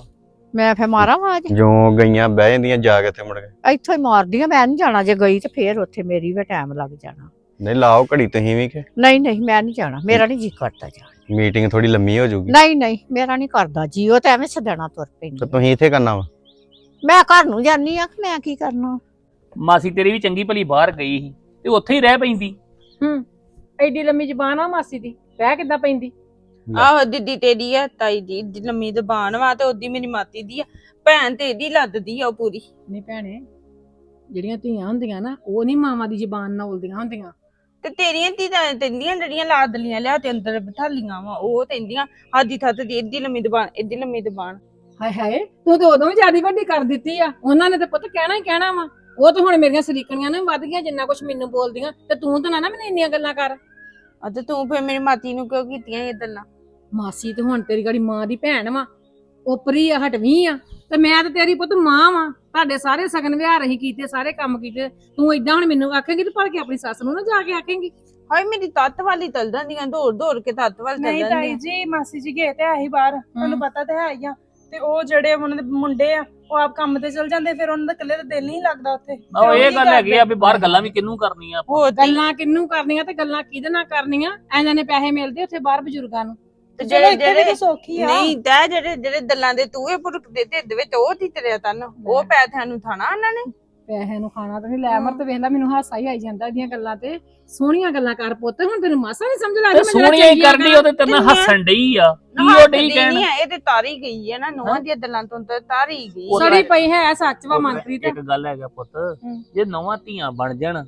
ਮੈਂ ਫੇ ਮਾਰਾਂ ਆਵਾਜ਼? ਜਿਉਂ ਗਈਆਂ ਬਹਿ ਜਾਂਦੀਆਂ ਜਾ ਕੇ ਇੱਥੇ ਮੁੜ ਕੇ। ਇੱਥੋਂ ਹੀ ਮਾਰਦੀ ਆ ਮੈਂ ਨਹੀਂ ਜਾਣਾ ਜੇ ਗਈ ਤੇ ਫੇਰ ਉੱਥੇ ਮੇਰੀ ਵੀ ਟਾਈਮ ਲੱਗ ਜਾਣਾ। ਨਹੀਂ ਲਾਓ ਘੜੀ ਤੁਸੀਂ ਵੀ ਕਿ? ਨਹੀਂ ਨਹੀਂ ਮੈਂ ਨਹੀਂ ਜਾਣਾ ਮੇਰਾ ਨਹੀਂ ਜੀ ਕਰਦਾ ਜਾਣਾ। ਮੀਟਿੰਗ ਥੋੜੀ ਲੰਮੀ ਹੋ ਜਾਊਗੀ। ਨਹੀਂ ਨਹੀਂ ਮੇਰਾ ਨਹੀਂ ਕਰਦਾ ਜੀ ਉਹ ਤਾਂ ਐਵੇਂ ਸਦਣਾ ਤੁਰ ਤੇ ਪੈਂਦੀ ਤੁਸੀਂ ਇੱਥੇ ਕਰਨਾ ਵਾ? ਮੈਂ ਘਰ ਨੂੰ ਜਾਨੀ ਆ ਕਿ ਮੈਂ ਕੀ ਕਰਨਾ? ਮਾਸੀ ਤੇਰੀ ਵੀ ਚੰਗੀ ਭਲੀ ਬਾਹਰ ਗਈ ਸੀ ਤੇ ਉੱਥੇ ਹੀ ਰਹਿ ਪੈਂਦੀ। ਹੂੰ ਐਡੀ ਲੰਮੀ ਜ਼ਬਾਨ ਆ ਮਾਸੀ ਦੀ ਬਹਿ ਕਿੱਦਾਂ ਪੈਂਦੀ? ਆਹੋ ਦੀਦੀ ਤੇਰੀ ਆ ਤਾਈ ਦੀ ਏਡੀ ਲੰਮੀ ਜ਼ਬਾਨ ਵਾ ਤੇ ਉਹਦੀ ਮੇਰੀ ਮਾਤੀ ਦੀ ਆ। ਭੈਣ ਤੇ ਇਹਦੀ ਲੱਦਦੀ ਆ ਉਹ ਪੂਰੀ। ਨਹੀਂ ਭੈਣੇ ਜਿਹੜੀਆਂ ਧੀਆਂ ਹੁੰਦੀਆਂ ਨਾ ਉਹ ਨਹੀਂ ਮਾਵਾਂ ਦੀ ਜ਼ਬਾਨ ਨਾਲ ਉਲਦੀਆਂ ਹੁੰਦੀਆਂ। ਤੇ ਤੇਰੀਆਂ ਧੀਆਂ ਤੇਂਦੀਆਂ ਜਿਹੜੀਆਂ ਲਾਦਲੀਆਂ ਲਿਆ ਤੇ ਅੰਦਰ ਬਿਠਾਲੀਆਂ ਵਾ ਉਹ ਤੇਂਦੀਆਂ ਹਾਦੀ ਥੱਤ ਦੀ ਏਡੀ ਲੰਮੀ ਜ਼ਬਾਨ ਏਡੀ ਲੰਮੀ ਜ਼ਬਾਨ। ਹਾਏ ਹਾਏ ਤੂੰ ਤੇ ਉਦੋਂ ਵੀ ਜਿਆਦੀ ਵੱਡੀ ਕਰ ਦਿੱਤੀ ਆ। ਉਹਨਾਂ ਨੇ ਤੇ ਪੁੱਤ ਕਹਿਣਾ ਹੀ ਕਹਿਣਾ ਵਾ। ਉਹ ਤਾਂ ਹੁਣ ਮੇਰੀਆਂ ਸਰੀਕਣੀਆਂ ਨੇ ਵੱਧ ਗਈਆਂ ਜਿੰਨਾ ਕੁਝ ਮੈਨੂੰ ਬੋਲਦੀਆਂ ਤੇ ਤੂੰ ਤਾਂ ਨਾ ਨਾ ਮੈਨੂੰ ਇੰਨੀਆਂ ਗੱਲਾਂ ਕਰ। ਆ ਤੇ ਤੂੰ ਫੇਰ ਮੇਰੀ ਮਾਤੀ ਨੂੰ ਕਿਉਂ ਕੀਤੀਆਂ ਇਹ ਗੱਲਾਂ? ਮਾਸੀ ਤੇ ਹੁਣ ਤੇਰੀ ਗਾੜੀ ਮਾਂ ਦੀ ਭੈਣ ਵਾ। ਉਪਰੀ ਆ ਹਟਵੀਂ ਆ। ਤੇ ਮੈਂ ਤੇ ਤੇਰੀ ਪੁੱਤ ਮਾਂ ਵਾ। ਤੁਹਾਡੇ ਸਾਰੇ ਸਗਨ ਵਿਹਾਰ ਅਸੀਂ ਕੀਤੇ ਸਾਰੇ ਕੰਮ ਕੀਤੇ। ਤੂੰ ਇਦਾਂ ਹੁਣ ਮੈਨੂੰ ਆਖੇਂਗੀ ਤੇ ਕੇ ਆਪਣੀ ਸੱਸ ਨੂੰ ਨਾ ਜਾ ਕੇ ਆਖੇਂਗੀ। ਹਾਏ ਮੇਰੀ ਤੱਤ ਵਾਲੀ ਤਲ ਜਾਂਦੀਆਂ ਦੌੜ ਦੌੜ ਕੇ ਤੱਤ ਵਾਲ ਨਹੀਂ ਚੱਲ ਤਾਈ ਜਾਂਦੀਆਂ ਜੀ ਮਾਸੀ ਜੀ ਗਏ ਤੇ ਆਹੀ ਬਾਹਰ ਤੁਹਾਨੂੰ ਪਤਾ ਤੇ ਹੈ ਹੀ ਆ। ਤੇ ਉਹ ਜਿਹੜੇ ਉਹਨਾਂ ਦੇ ਮੁੰਡੇ ਆ ਉਹ ਆਪ ਕੰਮ ਤੇ ਚਲ ਜਾਂਦੇ ਫਿਰ ਉਹਨਾਂ ਦਾ ਇਕੱਲੇ ਦਾ ਦਿਲ ਨਹੀਂ ਲੱਗਦਾ ਉੱਥੇ। ਆਹੋ ਇਹ ਗੱਲ ਹੈਗੀ ਆ? ਵੀ ਬਾਹਰ ਗੱਲਾਂ ਵੀ ਕਿਹਨੂੰ ਕਰਨੀਆਂ ਤੇ ਗੱਲਾਂ ਕਿੰਨੂੰ ਕਰਨੀਆਂ ਤੇ ਗੱਲਾਂ ਕਿਹਦੇ ਨਾਲ ਕਰਨੀਆਂ? ਐਨਾਂ ਨੇ ਪੈਸੇ ਮਿਲਦੇ ਉੱਥੇ ਬਾਹਰ ਬਜ਼ੁਰਗਾਂ ਨੂੰ। ਤੇ ਚਲੋ ਜਿਹੜੇ ਇੱਥੇ ਵੀ ਜਿਹੜੇ ਤਾਂ ਸੌਖੀ ਆ। ਨਹੀਂ ਤੈ ਜਿਹੜੇ ਜਿਹੜੇ ਦਲਾਂ ਦੇ ਤੂਏ ਪੁਰਖਦੇ ਢਿੱਡ ਵਿੱਚ ਉਹ ਤੀ ਤੇਰੇ ਤਨ। ਉਹ ਪੈਸਿਆਂ ਨੂੰ ਥਾਣਾ ਉਹਨਾਂ ਨੇ। ਪੈਸੇ ਨੂੰ ਖਾਣਾ ਤੇ ਨਹੀਂ ਲੈ ਮਰ ਤੇ ਵੇਖ ਲੈ ਮੈਨੂੰ ਹਾਸਾ ਹੀ ਆਈ ਜਾਂਦਾ ਇਹਦੀਆਂ ਗੱਲਾਂ ਤੇ। ਸੋਹਣੀਆਂ ਗੱਲਾਂ ਕਰ ਪੁੱਤ ਹੁਣ ਤੈਨੂੰ ਮਾਸਾ ਨਹੀਂ ਸਮਝ ਤੇ ਲੱਗਦਾ ਸੋਹਣੀਆਂ ਹੀ ਕਰਦੀ ਉਹ ਤੇ ਤੇਰੇ ਨਾਲ ਹੱਸਣ ਡਈ ਆ। ਕੀ ਉਹ ਡਈ ਕਹਿਣ? ਨਹੀਂ ਇਹ ਤੇ ਤਾਰੀ ਗਈ ਹੈ ਨਾ ਨੋਹਾਂ ਦੀਆਂ ਦਲਾਂ ਤੋਂ ਤਾਂ ਤਾਰੀ ਗਈ। ਸੜੀ ਪਈ ਹੈ ਸੱਚ ਵਾ ਮਨਪ੍ਰੀਤ ਇੱਕ ਗੱਲ ਹੈਗਾ ਪੁੱਤ ਜੇ ਨਵਾਂ ਧੀਆਂ ਬਣ ਜਾਣ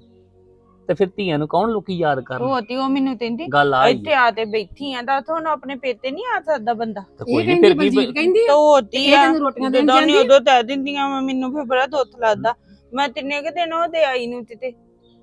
ਤੇ ਫਿਰ ਧੀਆਂ ਨੂੰ ਕੌਣ ਲੋਕੀ ਯਾਦ ਕਰਨ? ਉਹ ਤੇ ਉਹ ਮੈਨੂੰ ਕਹਿੰਦੀ ਗੱਲ ਆ ਹੀ ਇੱਥੇ ਆ ਤੇ ਬੈਠੀ ਆ ਤਾਂ ਤੁਹਾਨੂੰ ਆਪਣੇ ਪੇਤੇ ਨਹੀਂ ਆ ਸਕਦਾ ਬੰਦਾ। ਤੇ ਕੋਈ ਨਹੀਂ ਫਿਰ ਕੀ ਕਹਿੰਦੀ ਤੋਤੀ ਇਹ ਆ ਤੈਨੂੰ ਰੋਟੀਆਂ ਦੇਣ ਜਦੋਂ। ਉਦੋਂ ਕਹਿ ਦਿੰਦੀਆਂ ਵਾ, ਮੈਨੂੰ ਫਿਰ ਬੜਾ ਦੁੱਖ ਲੱਗਦਾ। ਮੈਂ ਤਿੰਨੇ ਕੁ ਦਿਨ ਉਹਦੇ ਆਈ ਨੂੰ ਤੇ ਤੇ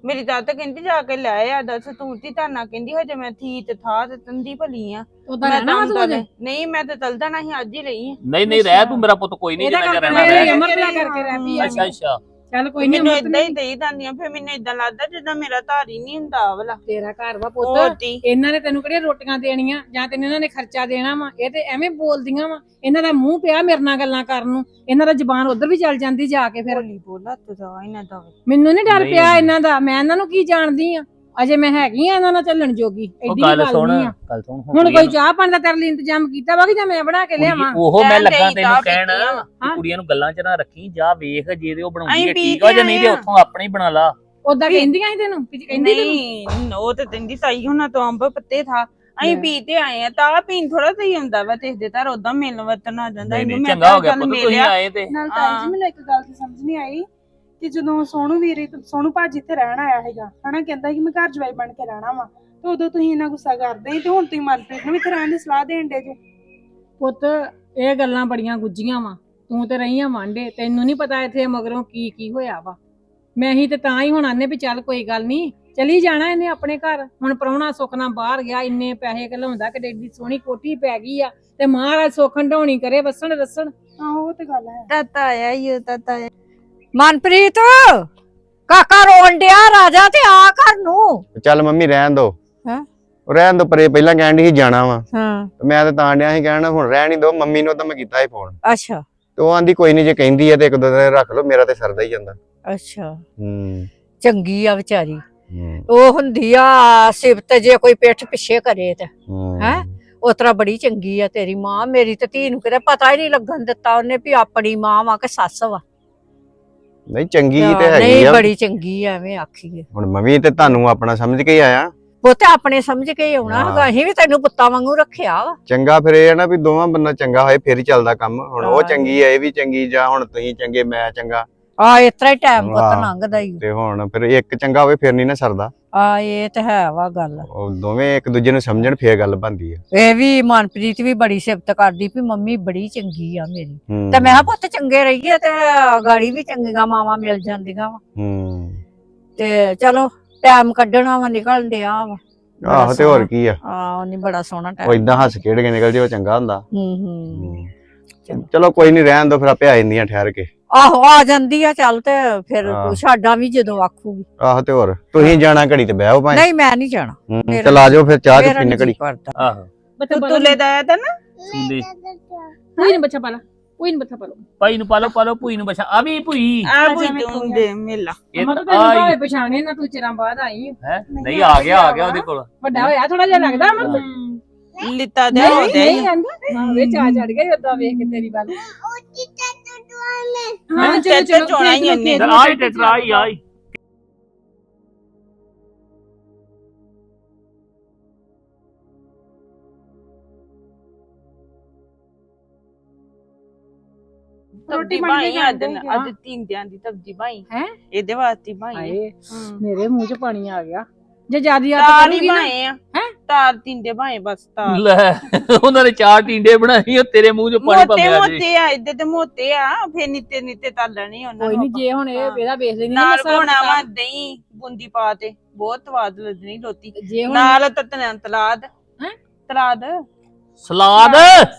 ਮੇਰੀ ਦਾਦਾ ਕਹਿੰਦੀ ਜਾ ਕੇ ਲੈ ਆ ਦੱਸ ਤੂੰ ਤੀ ਤਾਨਾ ਕਹਿੰਦੀ ਹਜੇ ਮੈਂ ਥੀ ਤੇ ਥਾ ਤੇ ਤੰਦੀ ਭਲੀ ਆ। ਉਦਾਂ ਮੈਂ ਰਹਿਣਾ ਵਾ ਤਾਂ ਤੂੰ ਅਜੇ ਨਹੀਂ ਮੈਂ ਤਾਂ ਤਲ ਜਾਣਾ ਸੀ ਅੱਜ ਹੀ ਲਈ ਆ। ਨਹੀਂ ਨਹੀਂ ਰਹਿ ਤੂੰ ਮੇਰਾ ਪੁੱਤ ਕੋਈ ਨਹੀਂ ਇਹਦਾ ਕਰਕੇ ਰਹਿਣਾ ਰਹਿ ਅਮਰ ਕਰਕੇ ਰਹਿ ਪਈ ਆ। ਅੱਛਾ ਅੱਛਾ। ਚੱਲ ਕੋਈ ਨਹੀਂ ਮੈਨੂੰ ਇਦਾਂ ਹੀ ਦੇਈ ਜਾਂਦੀਆਂ ਫਿਰ ਮੈਨੂੰ ਇਦਾਂ ਲੱਗਦਾ ਜਿੱਦਾਂ ਮੇਰਾ ਧਾਰ ਹੀ ਨਹੀਂ ਹੁੰਦਾ ਆਹ ਵਾਲਾ। ਤੇਰਾ ਘਰ ਵਾ ਪੁੱਤ। ਇਹਨਾਂ ਨੇ ਤੈਨੂੰ ਕਿਹੜੀਆਂ ਰੋਟੀਆਂ ਦੇਣੀਆਂ ਜਾਂ ਤੈਨੂੰ ਇਹਨਾਂ ਨੇ ਖਰਚਾ ਦੇਣਾ ਵਾ? ਇਹ ਤੇ ਐਵੇਂ ਬੋਲਦੀਆਂ ਵਾ। ਇਹਨਾਂ ਦਾ ਮੂੰਹ ਪਿਆ ਮੇਰੇ ਨਾਲ ਗੱਲਾਂ ਕਰਨ ਨੂੰ। ਇਹਨਾਂ ਦਾ ਜ਼ਬਾਨ ਉਧਰ ਵੀ ਚੱਲ ਜਾਂਦੀ ਜਾ ਕੇ ਫਿਰ। ਬੋਲੀ ਬੋਲਾ ਤੂੰ ਤਾਂ ਇਹਨਾਂ ਦਾ ਮੈਨੂੰ ਨਹੀਂ ਡਰ ਨਹੀਂ। ਪਿਆ ਇਹਨਾਂ ਦਾ। ਮੈਂ ਇਹਨਾਂ ਨੂੰ ਕੀ ਜਾਣਦੀ ਆ? ਅਜੇ ਮੈਂ ਹੈਗੀ ਆ ਇਹਨਾਂ ਨਾਲ ਚੱਲਣ ਜੋਗੀ ਉਹ ਐਡੀ ਗੱਲ ਗੱਲ ਸੁਣ ਨਹੀਂ ਆ। ਗੱਲ ਸੁਣ ਹੁਣ ਕੋਈ ਚਾਹ ਪਾਣੀ ਦਾ ਤੇਰੇ ਲਈ ਇੰਤਜ਼ਾਮ ਕੀਤਾ ਵਾ ਕਿ ਜਾਂ ਮੈਂ ਬਣਾ ਕੇ ਲਿਆਵਾਂ? ਉਹ ਮੈਂ ਲੱਗਾ ਤੈਨੂੰ ਕਹਿਣ ਕੁੜੀਆਂ ਨੂੰ ਗੱਲਾਂ 'ਚ ਨਾ ਰੱਖੀ ਜਾ ਵੇਖ ਜੇ ਤੇ ਉਹ ਬਣਾਉਂਦੀ ਹੈ ਠੀਕ ਆ ਜਾਂ ਨਹੀਂ ਤੇ। ਉੱਥੋਂ ਆਪਣੇ ਹੀ ਬਣਾ ਲਾ। ਉਦਾਂ ਕਹਿੰਦੀਆਂ ਸੀ ਤੈਨੂੰ ਵੀ ਕਹਿੰਦੀ ਤੈਨੂੰ? ਨਹੀਂ ਉਹ ਤੇ ਤੈਨੂੰ ਤਾਈ ਹੁਣਾਂ ਤੋਂ ਅੰਬ ਪੱਤੇ ਥਾ। ਅਸੀਂ। ਪੀ ਤੇ ਆਏ ਆ ਤਾਂ ਪੀਣ ਥੋੜਾ ਸਹੀ ਹੁੰਦਾ ਵਾ ਤੇ ਦੇ ਤਾਂ ਉਦਾਂ ਮਿਲਣ ਵਰਤਨ ਆ ਜਾਂਦਾ। ਨਹੀਂ ਇਹਨੂੰ ਨਹੀਂ ਮੈਂ ਚੰਗਾ ਹੋ ਗਿਆ ਪੁੱਤ ਤੁਸੀਂ ਮਿਲਿਆ। ਆਏ ਤੇ। ਨਾਲ ਹਾਂ। ਜੀ ਮੈਨੂੰ ਇੱਕ ਗੱਲ ਦੀ ਸਮਝ ਨਹੀਂ ਆਈ। ਕਿ ਜਦੋਂ ਸੋਨੂ ਵੀਰੇ ਸੋਨੂ ਭਾਜੀ ਇੱਥੇ ਰਹਿਣ ਆਇਆ ਹੈਗਾ ਹਨਾ ਕਹਿੰਦਾ ਕਿ ਮੈਂ ਘਰ ਜਵਾਈ ਬਣ ਕੇ ਰਹਿਣਾ ਵਾ ਤੇ ਉਦੋਂ ਤੁਸੀਂ ਇੰਨਾ ਗੁੱਸਾ ਕਰਦੇ ਸੀ ਤੇ ਹੁਣ ਤੁਸੀਂ ਮਨਪ੍ਰੀਤ ਨੂੰ ਵੀ ਇੱਥੇ ਰਹਿਣ ਦੀ ਸਲਾਹ ਦੇਣ ਦੇ ਜੇ। ਪੁੱਤ ਇਹ ਗੱਲਾਂ ਬੜੀਆਂ ਗੁੱਜੀਆਂ ਵਾ ਤੂੰ ਤੇ ਰਹੀਆਂ ਵਾਂਡੇ ਤੈਨੂੰ ਨਹੀਂ ਪਤਾ ਇੱਥੇ ਮਗਰੋਂ ਕੀ ਕੀ ਹੋਇਆ ਵਾ। ਮੈਂ ਹੀ ਤੇ ਤਾਂ ਹੀ ਹੁਣ ਆਨੇ ਵੀ ਚੱਲ ਕੋਈ ਗੱਲ ਨਹੀਂ ਚਲੀ ਜਾਣਾ ਇਹਨੇ ਆਪਣੇ ਘਰ ਹੁਣ ਪ੍ਰਾਹੁਣਾ ਸੁਖਣਾ ਬਾਹਰ ਗਿਆ ਇੰਨੇ ਪੈਸੇ ਘਲਾਉਂਦਾ ਕਿ ਏਡੀ ਸੋਹਣੀ ਕੋਠੀ ਪੈ ਗਈ ਆ ਤੇ ਮਹਾਰਾਜ ਸੁਖਣ ਢਾਉਣੀ ਕਰੇ ਵਸਣ ਰਸਣ ਆਹੋ ਉਹ ਤੇ ਗੱਲ ਹੈ। ਤਾਤਾ ਆਇਆ ਹੀ ਤਾਤਾ ਆਇਆ ਮਨਪ੍ਰੀਤ ਕਾਕਾ ਰੋਣ ਡਿਆ ਰਾਜਾ ਤੇ ਆ ਘਰ ਨੂੰ। ਚੱਲ ਮੰਮੀ ਰਹਿਣ ਦੋ। ਹੈਂ? ਰਹਿਣ ਦੋ ਪਰੇ ਪਹਿਲਾਂ ਕਹਿਣ ਦੀ ਸੀ ਜਾਣਾ ਵਾ। ਹਾਂ। ਮੈਂ ਤਾਂ ਤਾਂ ਡਿਆ ਸੀ ਕਹਿਣ ਹੁਣ ਰਹਿਣ ਹੀ ਦੋ ਮੰਮੀ ਨੂੰ ਤਾਂ ਮੈਂ ਕੀਤਾ ਸੀ ਫੋਨ ਅੱਛਾ। ਤੇ ਉਹ ਆਂਦੀ ਕੋਈ ਨਹੀਂ ਜੇ ਕਹਿੰਦੀ ਹੈ ਤੇ ਇੱਕ ਦੋ ਦਿਨ ਰੱਖ ਲਓ ਮੇਰਾ ਤੇ ਸਰਦਾ ਹੀ ਜਾਂਦਾ। ਅੱਛਾ। ਹੂੰ। ਚੰਗੀ ਆ ਵਿਚਾਰੀ। ਹੂੰ, ਉਹ ਹੁੰਦੀ ਆ ਸਿਫਤ ਜੇ ਕੋਈ ਪਿੱਠ ਪਿੱਛੇ ਕਰੇ ਤੇ। ਹੂੰ। ਹੈਂ? ਉਸ ਤਰ੍ਹਾਂ ਬੜੀ ਚੰਗੀ ਆ ਤੇਰੀ ਮਾਂ। ਮੇਰੀ ਤੇ ਧੀ ਨੂੰ ਕਿਤੇ ਪਤਾ ਹੀ ਨਹੀਂ ਲੱਗਣ ਦਿੱਤਾ ਉਹਨੇ ਵੀ ਆਪਣੀ ਮਾਂ ਵਾ ਕਿ ਸੱਸ ਵਾ। ਨਹੀਂ ਚੰਗੀ ਤੇ ਹੈਗੀ ਨਹੀਂ ਆ। ਬੜੀ ਚੰਗੀ ਆ ਐਵੇਂ ਆਖੀਏ। ਹੁਣ ਮੰਮੀ ਤੇ ਤੁਹਾਨੂੰ ਆਪਣਾ ਸਮਝ ਕੇ ਹੀ ਆਇਆ। ਉਹ ਤੇ ਆਪਣੇ ਸਮਝ ਕੇ ਹੀ ਆਉਣਾ ਹਾਂ। ਹੈਗਾ ਅਸੀਂ ਵੀ ਤੈਨੂੰ ਪੁੱਤਾਂ ਵਾਂਗੂ ਰੱਖਿਆ ਵਾ। ਚੰਗਾ ਫਿਰ ਇਹ ਹੈ ਨਾ ਵੀ ਦੋਵਾਂ ਬੰਦਾ ਚੰਗਾ ਹੋਏ ਫਿਰ ਹੀ ਚੱਲਦਾ ਕੰਮ। ਹੁਣ ਉਹ ਹਾਂ। ਚੰਗੀ ਹੈ ਇਹ ਵੀ ਚੰਗੀ ਜਾਂ ਹੁਣ ਤੁਸੀਂ ਚੰਗੇ ਮੈਂ ਚੰਗਾ। ਆ ਇਸ ਤਰ੍ਹਾਂ ਹੀ ਟਾਈਮ ਪੁੱਤ ਹਾਂ। ਲੰਘਦਾ ਹੀ ਤੇ ਹੁਣ ਫਿਰ ਇੱਕ ਚੰਗਾ ਹੋਵੇ ਫਿਰ ਨਹੀਂ ਨਾ ਸਰਦਾ। ਆ ਇਹ ਤੇ ਹੈ ਵਾ ਗੱਲ। ਉਹ ਦੋਵੇਂ ਇੱਕ ਦੂਜੇ ਨੂੰ ਸਮਝਣ ਫੇਰ ਗੱਲ ਬਣਦੀ ਹੈ ਇਹ ਵੀ ਮਨਪ੍ਰੀਤ ਵੀ ਬੜੀ ਸਿਫਤ ਕਰਦੀ ਵੀ ਮੰਮੀ ਬੜੀ ਚੰਗੀ ਆ ਮੇਰੀ। ਹੂੰ, ਤੇ ਮੈਂ ਕਿਹਾ ਪੁੱਤ ਚੰਗੇ ਰਹੀਏ ਤੇ ਗਾੜੀ ਵੀ ਚੰਗੀਆਂ ਮਾਵਾਂ ਮਿਲ ਜਾਂਦੀਆਂ ਵਾ। ਹੂੰ। ਤੇ ਚਲੋ ਟਾਈਮ ਕੱਢਣਾ ਵਾ ਨਿਕਲਣ ਡਿਆ ਵਾ। ਆਹੋ ਤੇ ਹੋਰ। ਕੀ ਆ। ਆ ਉਹਨੇ ਬੜਾ ਸੋਹਣਾ ਉਹ ਟਾਈਮ ਇਦਾਂ ਹੱਸ ਖੇਡ ਕੇ ਨਿਕਲ ਜੇ ਉਹ ਚੰਗਾ ਹੁੰਦਾ। ਹੂੰ ਹੂੰ। ਹੂੰ। ਚਲੋ ਕੋਈ ਨਹੀਂ ਰਹਿਣ ਦੋ ਫਿਰ ਆਪੇ ਆ ਜਾਂਦੀਆਂ ਠਹਿਰ ਕੇ। ਆਹੋ ਆ ਜਾਂਦੀ ਆ ਚੱਲ ਤੇ ਫਿਰ ਹਾਂ। ਤੂੰ ਛਾਡਾਂ ਵੀ ਜਦੋਂ ਆਖੂਗੀ। ਆਹੋ ਤੇ ਹੋਰ ਤੁਸੀਂ ਜਾਣਾ ਘੜੀ ਤੇ ਬਹਿਓ ਭਾਈ ਨਹੀਂ ਮੈਂ ਨਹੀਂ ਜਾਣਾ। ਮੇਰਾ- ਚਲ ਆ ਜਾਓ ਫਿਰ ਚਾਹ ਤੇ ਮੇਰਾ ਪੀਣੇ ਨੀ ਜੀ ਘੜੀ ਕਰਦਾ। ਆਹੋ। ਬੱਚਾ ਤੂੰ ਪਾਲਾ ਤੁਲੇ ਦਾ ਆਇਆ ਤਾਂ ਨਾ। ਸੁਣਦੀ ਕੋਈ ਨਹੀਂ ਬੱਚਾ ਪਾਲਾ ਕੋਈ ਨਹੀਂ ਬੱਚਾ ਪਾਲਾ ਭਾਈ ਨੂੰ ਪਾਲੋ ਪਾਲੋ ਭੂਈ ਨੂੰ ਬਚਾ। ਆ ਵੀ ਭੂਈ। ਆ ਬੁਈ ਤੂੰ ਤੂੰ ਦੇ ਮੇਲਾ ਇਹ ਮੈਂ ਤਾਂ ਤਾਂ ਤੈਨੂੰ ਆਈ। ਭਾਵੇਂ ਪਛਾਣੇ ਨਾ ਤੂੰ ਚਿਰਾਂ ਬਾਅਦ ਆਈ। ਹੈ? ਨਹੀਂ ਆ ਗਿਆ ਆ ਗਿਆ ਉਹਦੇ ਕੋਲ। ਵੱਡਾ ਹੋਇਆ ਥੋੜਾ ਜਿਹਾ ਲੱਗਦਾ ਅਮਰ ਲਿੱਤਾ ਦੇ ਨਹੀਂ ਦੇ ਨਹੀਂ ਆਂਦਾ। ਹਾਂ ਵੇ ਚਾ ਚੜ ਗਿਆ ਉਦਾਂ ਵੇਖ ਕੇ ਤੇਰੀ ਵੱਲ। ਹਾਂ, ਚਲੋ, ਚਾਚਾ ਚਲੋ, ਚੋਣਾ ਹੀ ਖੇਡ ਲਓ, ਇੰਨੇ। ਖੇਡ ਲਓ, ਆਈ ਖੇਡ ਲਓ। ਟੈਟਰਾ ਆਈ ਆਈ ਰੋਟੀ ਬਣ ਗਈ ਬਾਈ ਅੱਜ ਅੱਜ ਤਿੰਨ ਦਿਨ ਦੀ ਸਬਜ਼ੀ ਬਾਈ ਹੈਂ? ਇਹਦੇ ਵਾਸਤੇ ਹਾਏ ਮੇਰੇ ਮੂੰਹ 'ਚ ਪਾਣੀ ਆ ਗਿਆ ਜੇ ਜਿਆਦੀ ਆ ਤਾਰ ਹੀ ਕਰੂਗੀ ਨਾ? ਤਾਰ ਤਿੰਦੇ ਬਾਏ ਬਸ ਤਾਰ। ਲੈ ਉਹਨਾਂ ਨੇ ਚਾਰ ਟੀਂਡੇ ਬਣਾਈ ਉਹ ਤੇਰੇ ਮੂੰਹ 'ਚ ਪਾਣੀ ਮੋਟੇ ਭੰਮਿਆ ਜੀ ਮੋਟੇ ਆ ਇੱਦੇ ਤੇ ਮੋਟੇ ਆ ਫੇਰ ਨਿੱਤੇ ਨਿੱਤੇ ਤਲ ਲੈਣੇ ਉਹਨਾਂ ਕੋਈ ਨੂੰ ਨਹੀਂ ਜੇ ਹੁਣ ਇਹ। ਇਹਦਾ ਵੇਖ ਲੈਣੀ ਨਾਲ ਕੋਣਾ ਵਾ ਦਹੀਂ ਬੂੰਦੀ ਪਾ ਤੇ ਬਹੁਤ ਸਵਾਦ ਲੱਗਣੀ ਰੋਟੀ। ਜੇ ਹੁਣ ਨਾਲ ਤਤਨਾ ਤਲਾਦ। ਹੈਂ? ਤਲਾਦ। ਸਲਾਦ।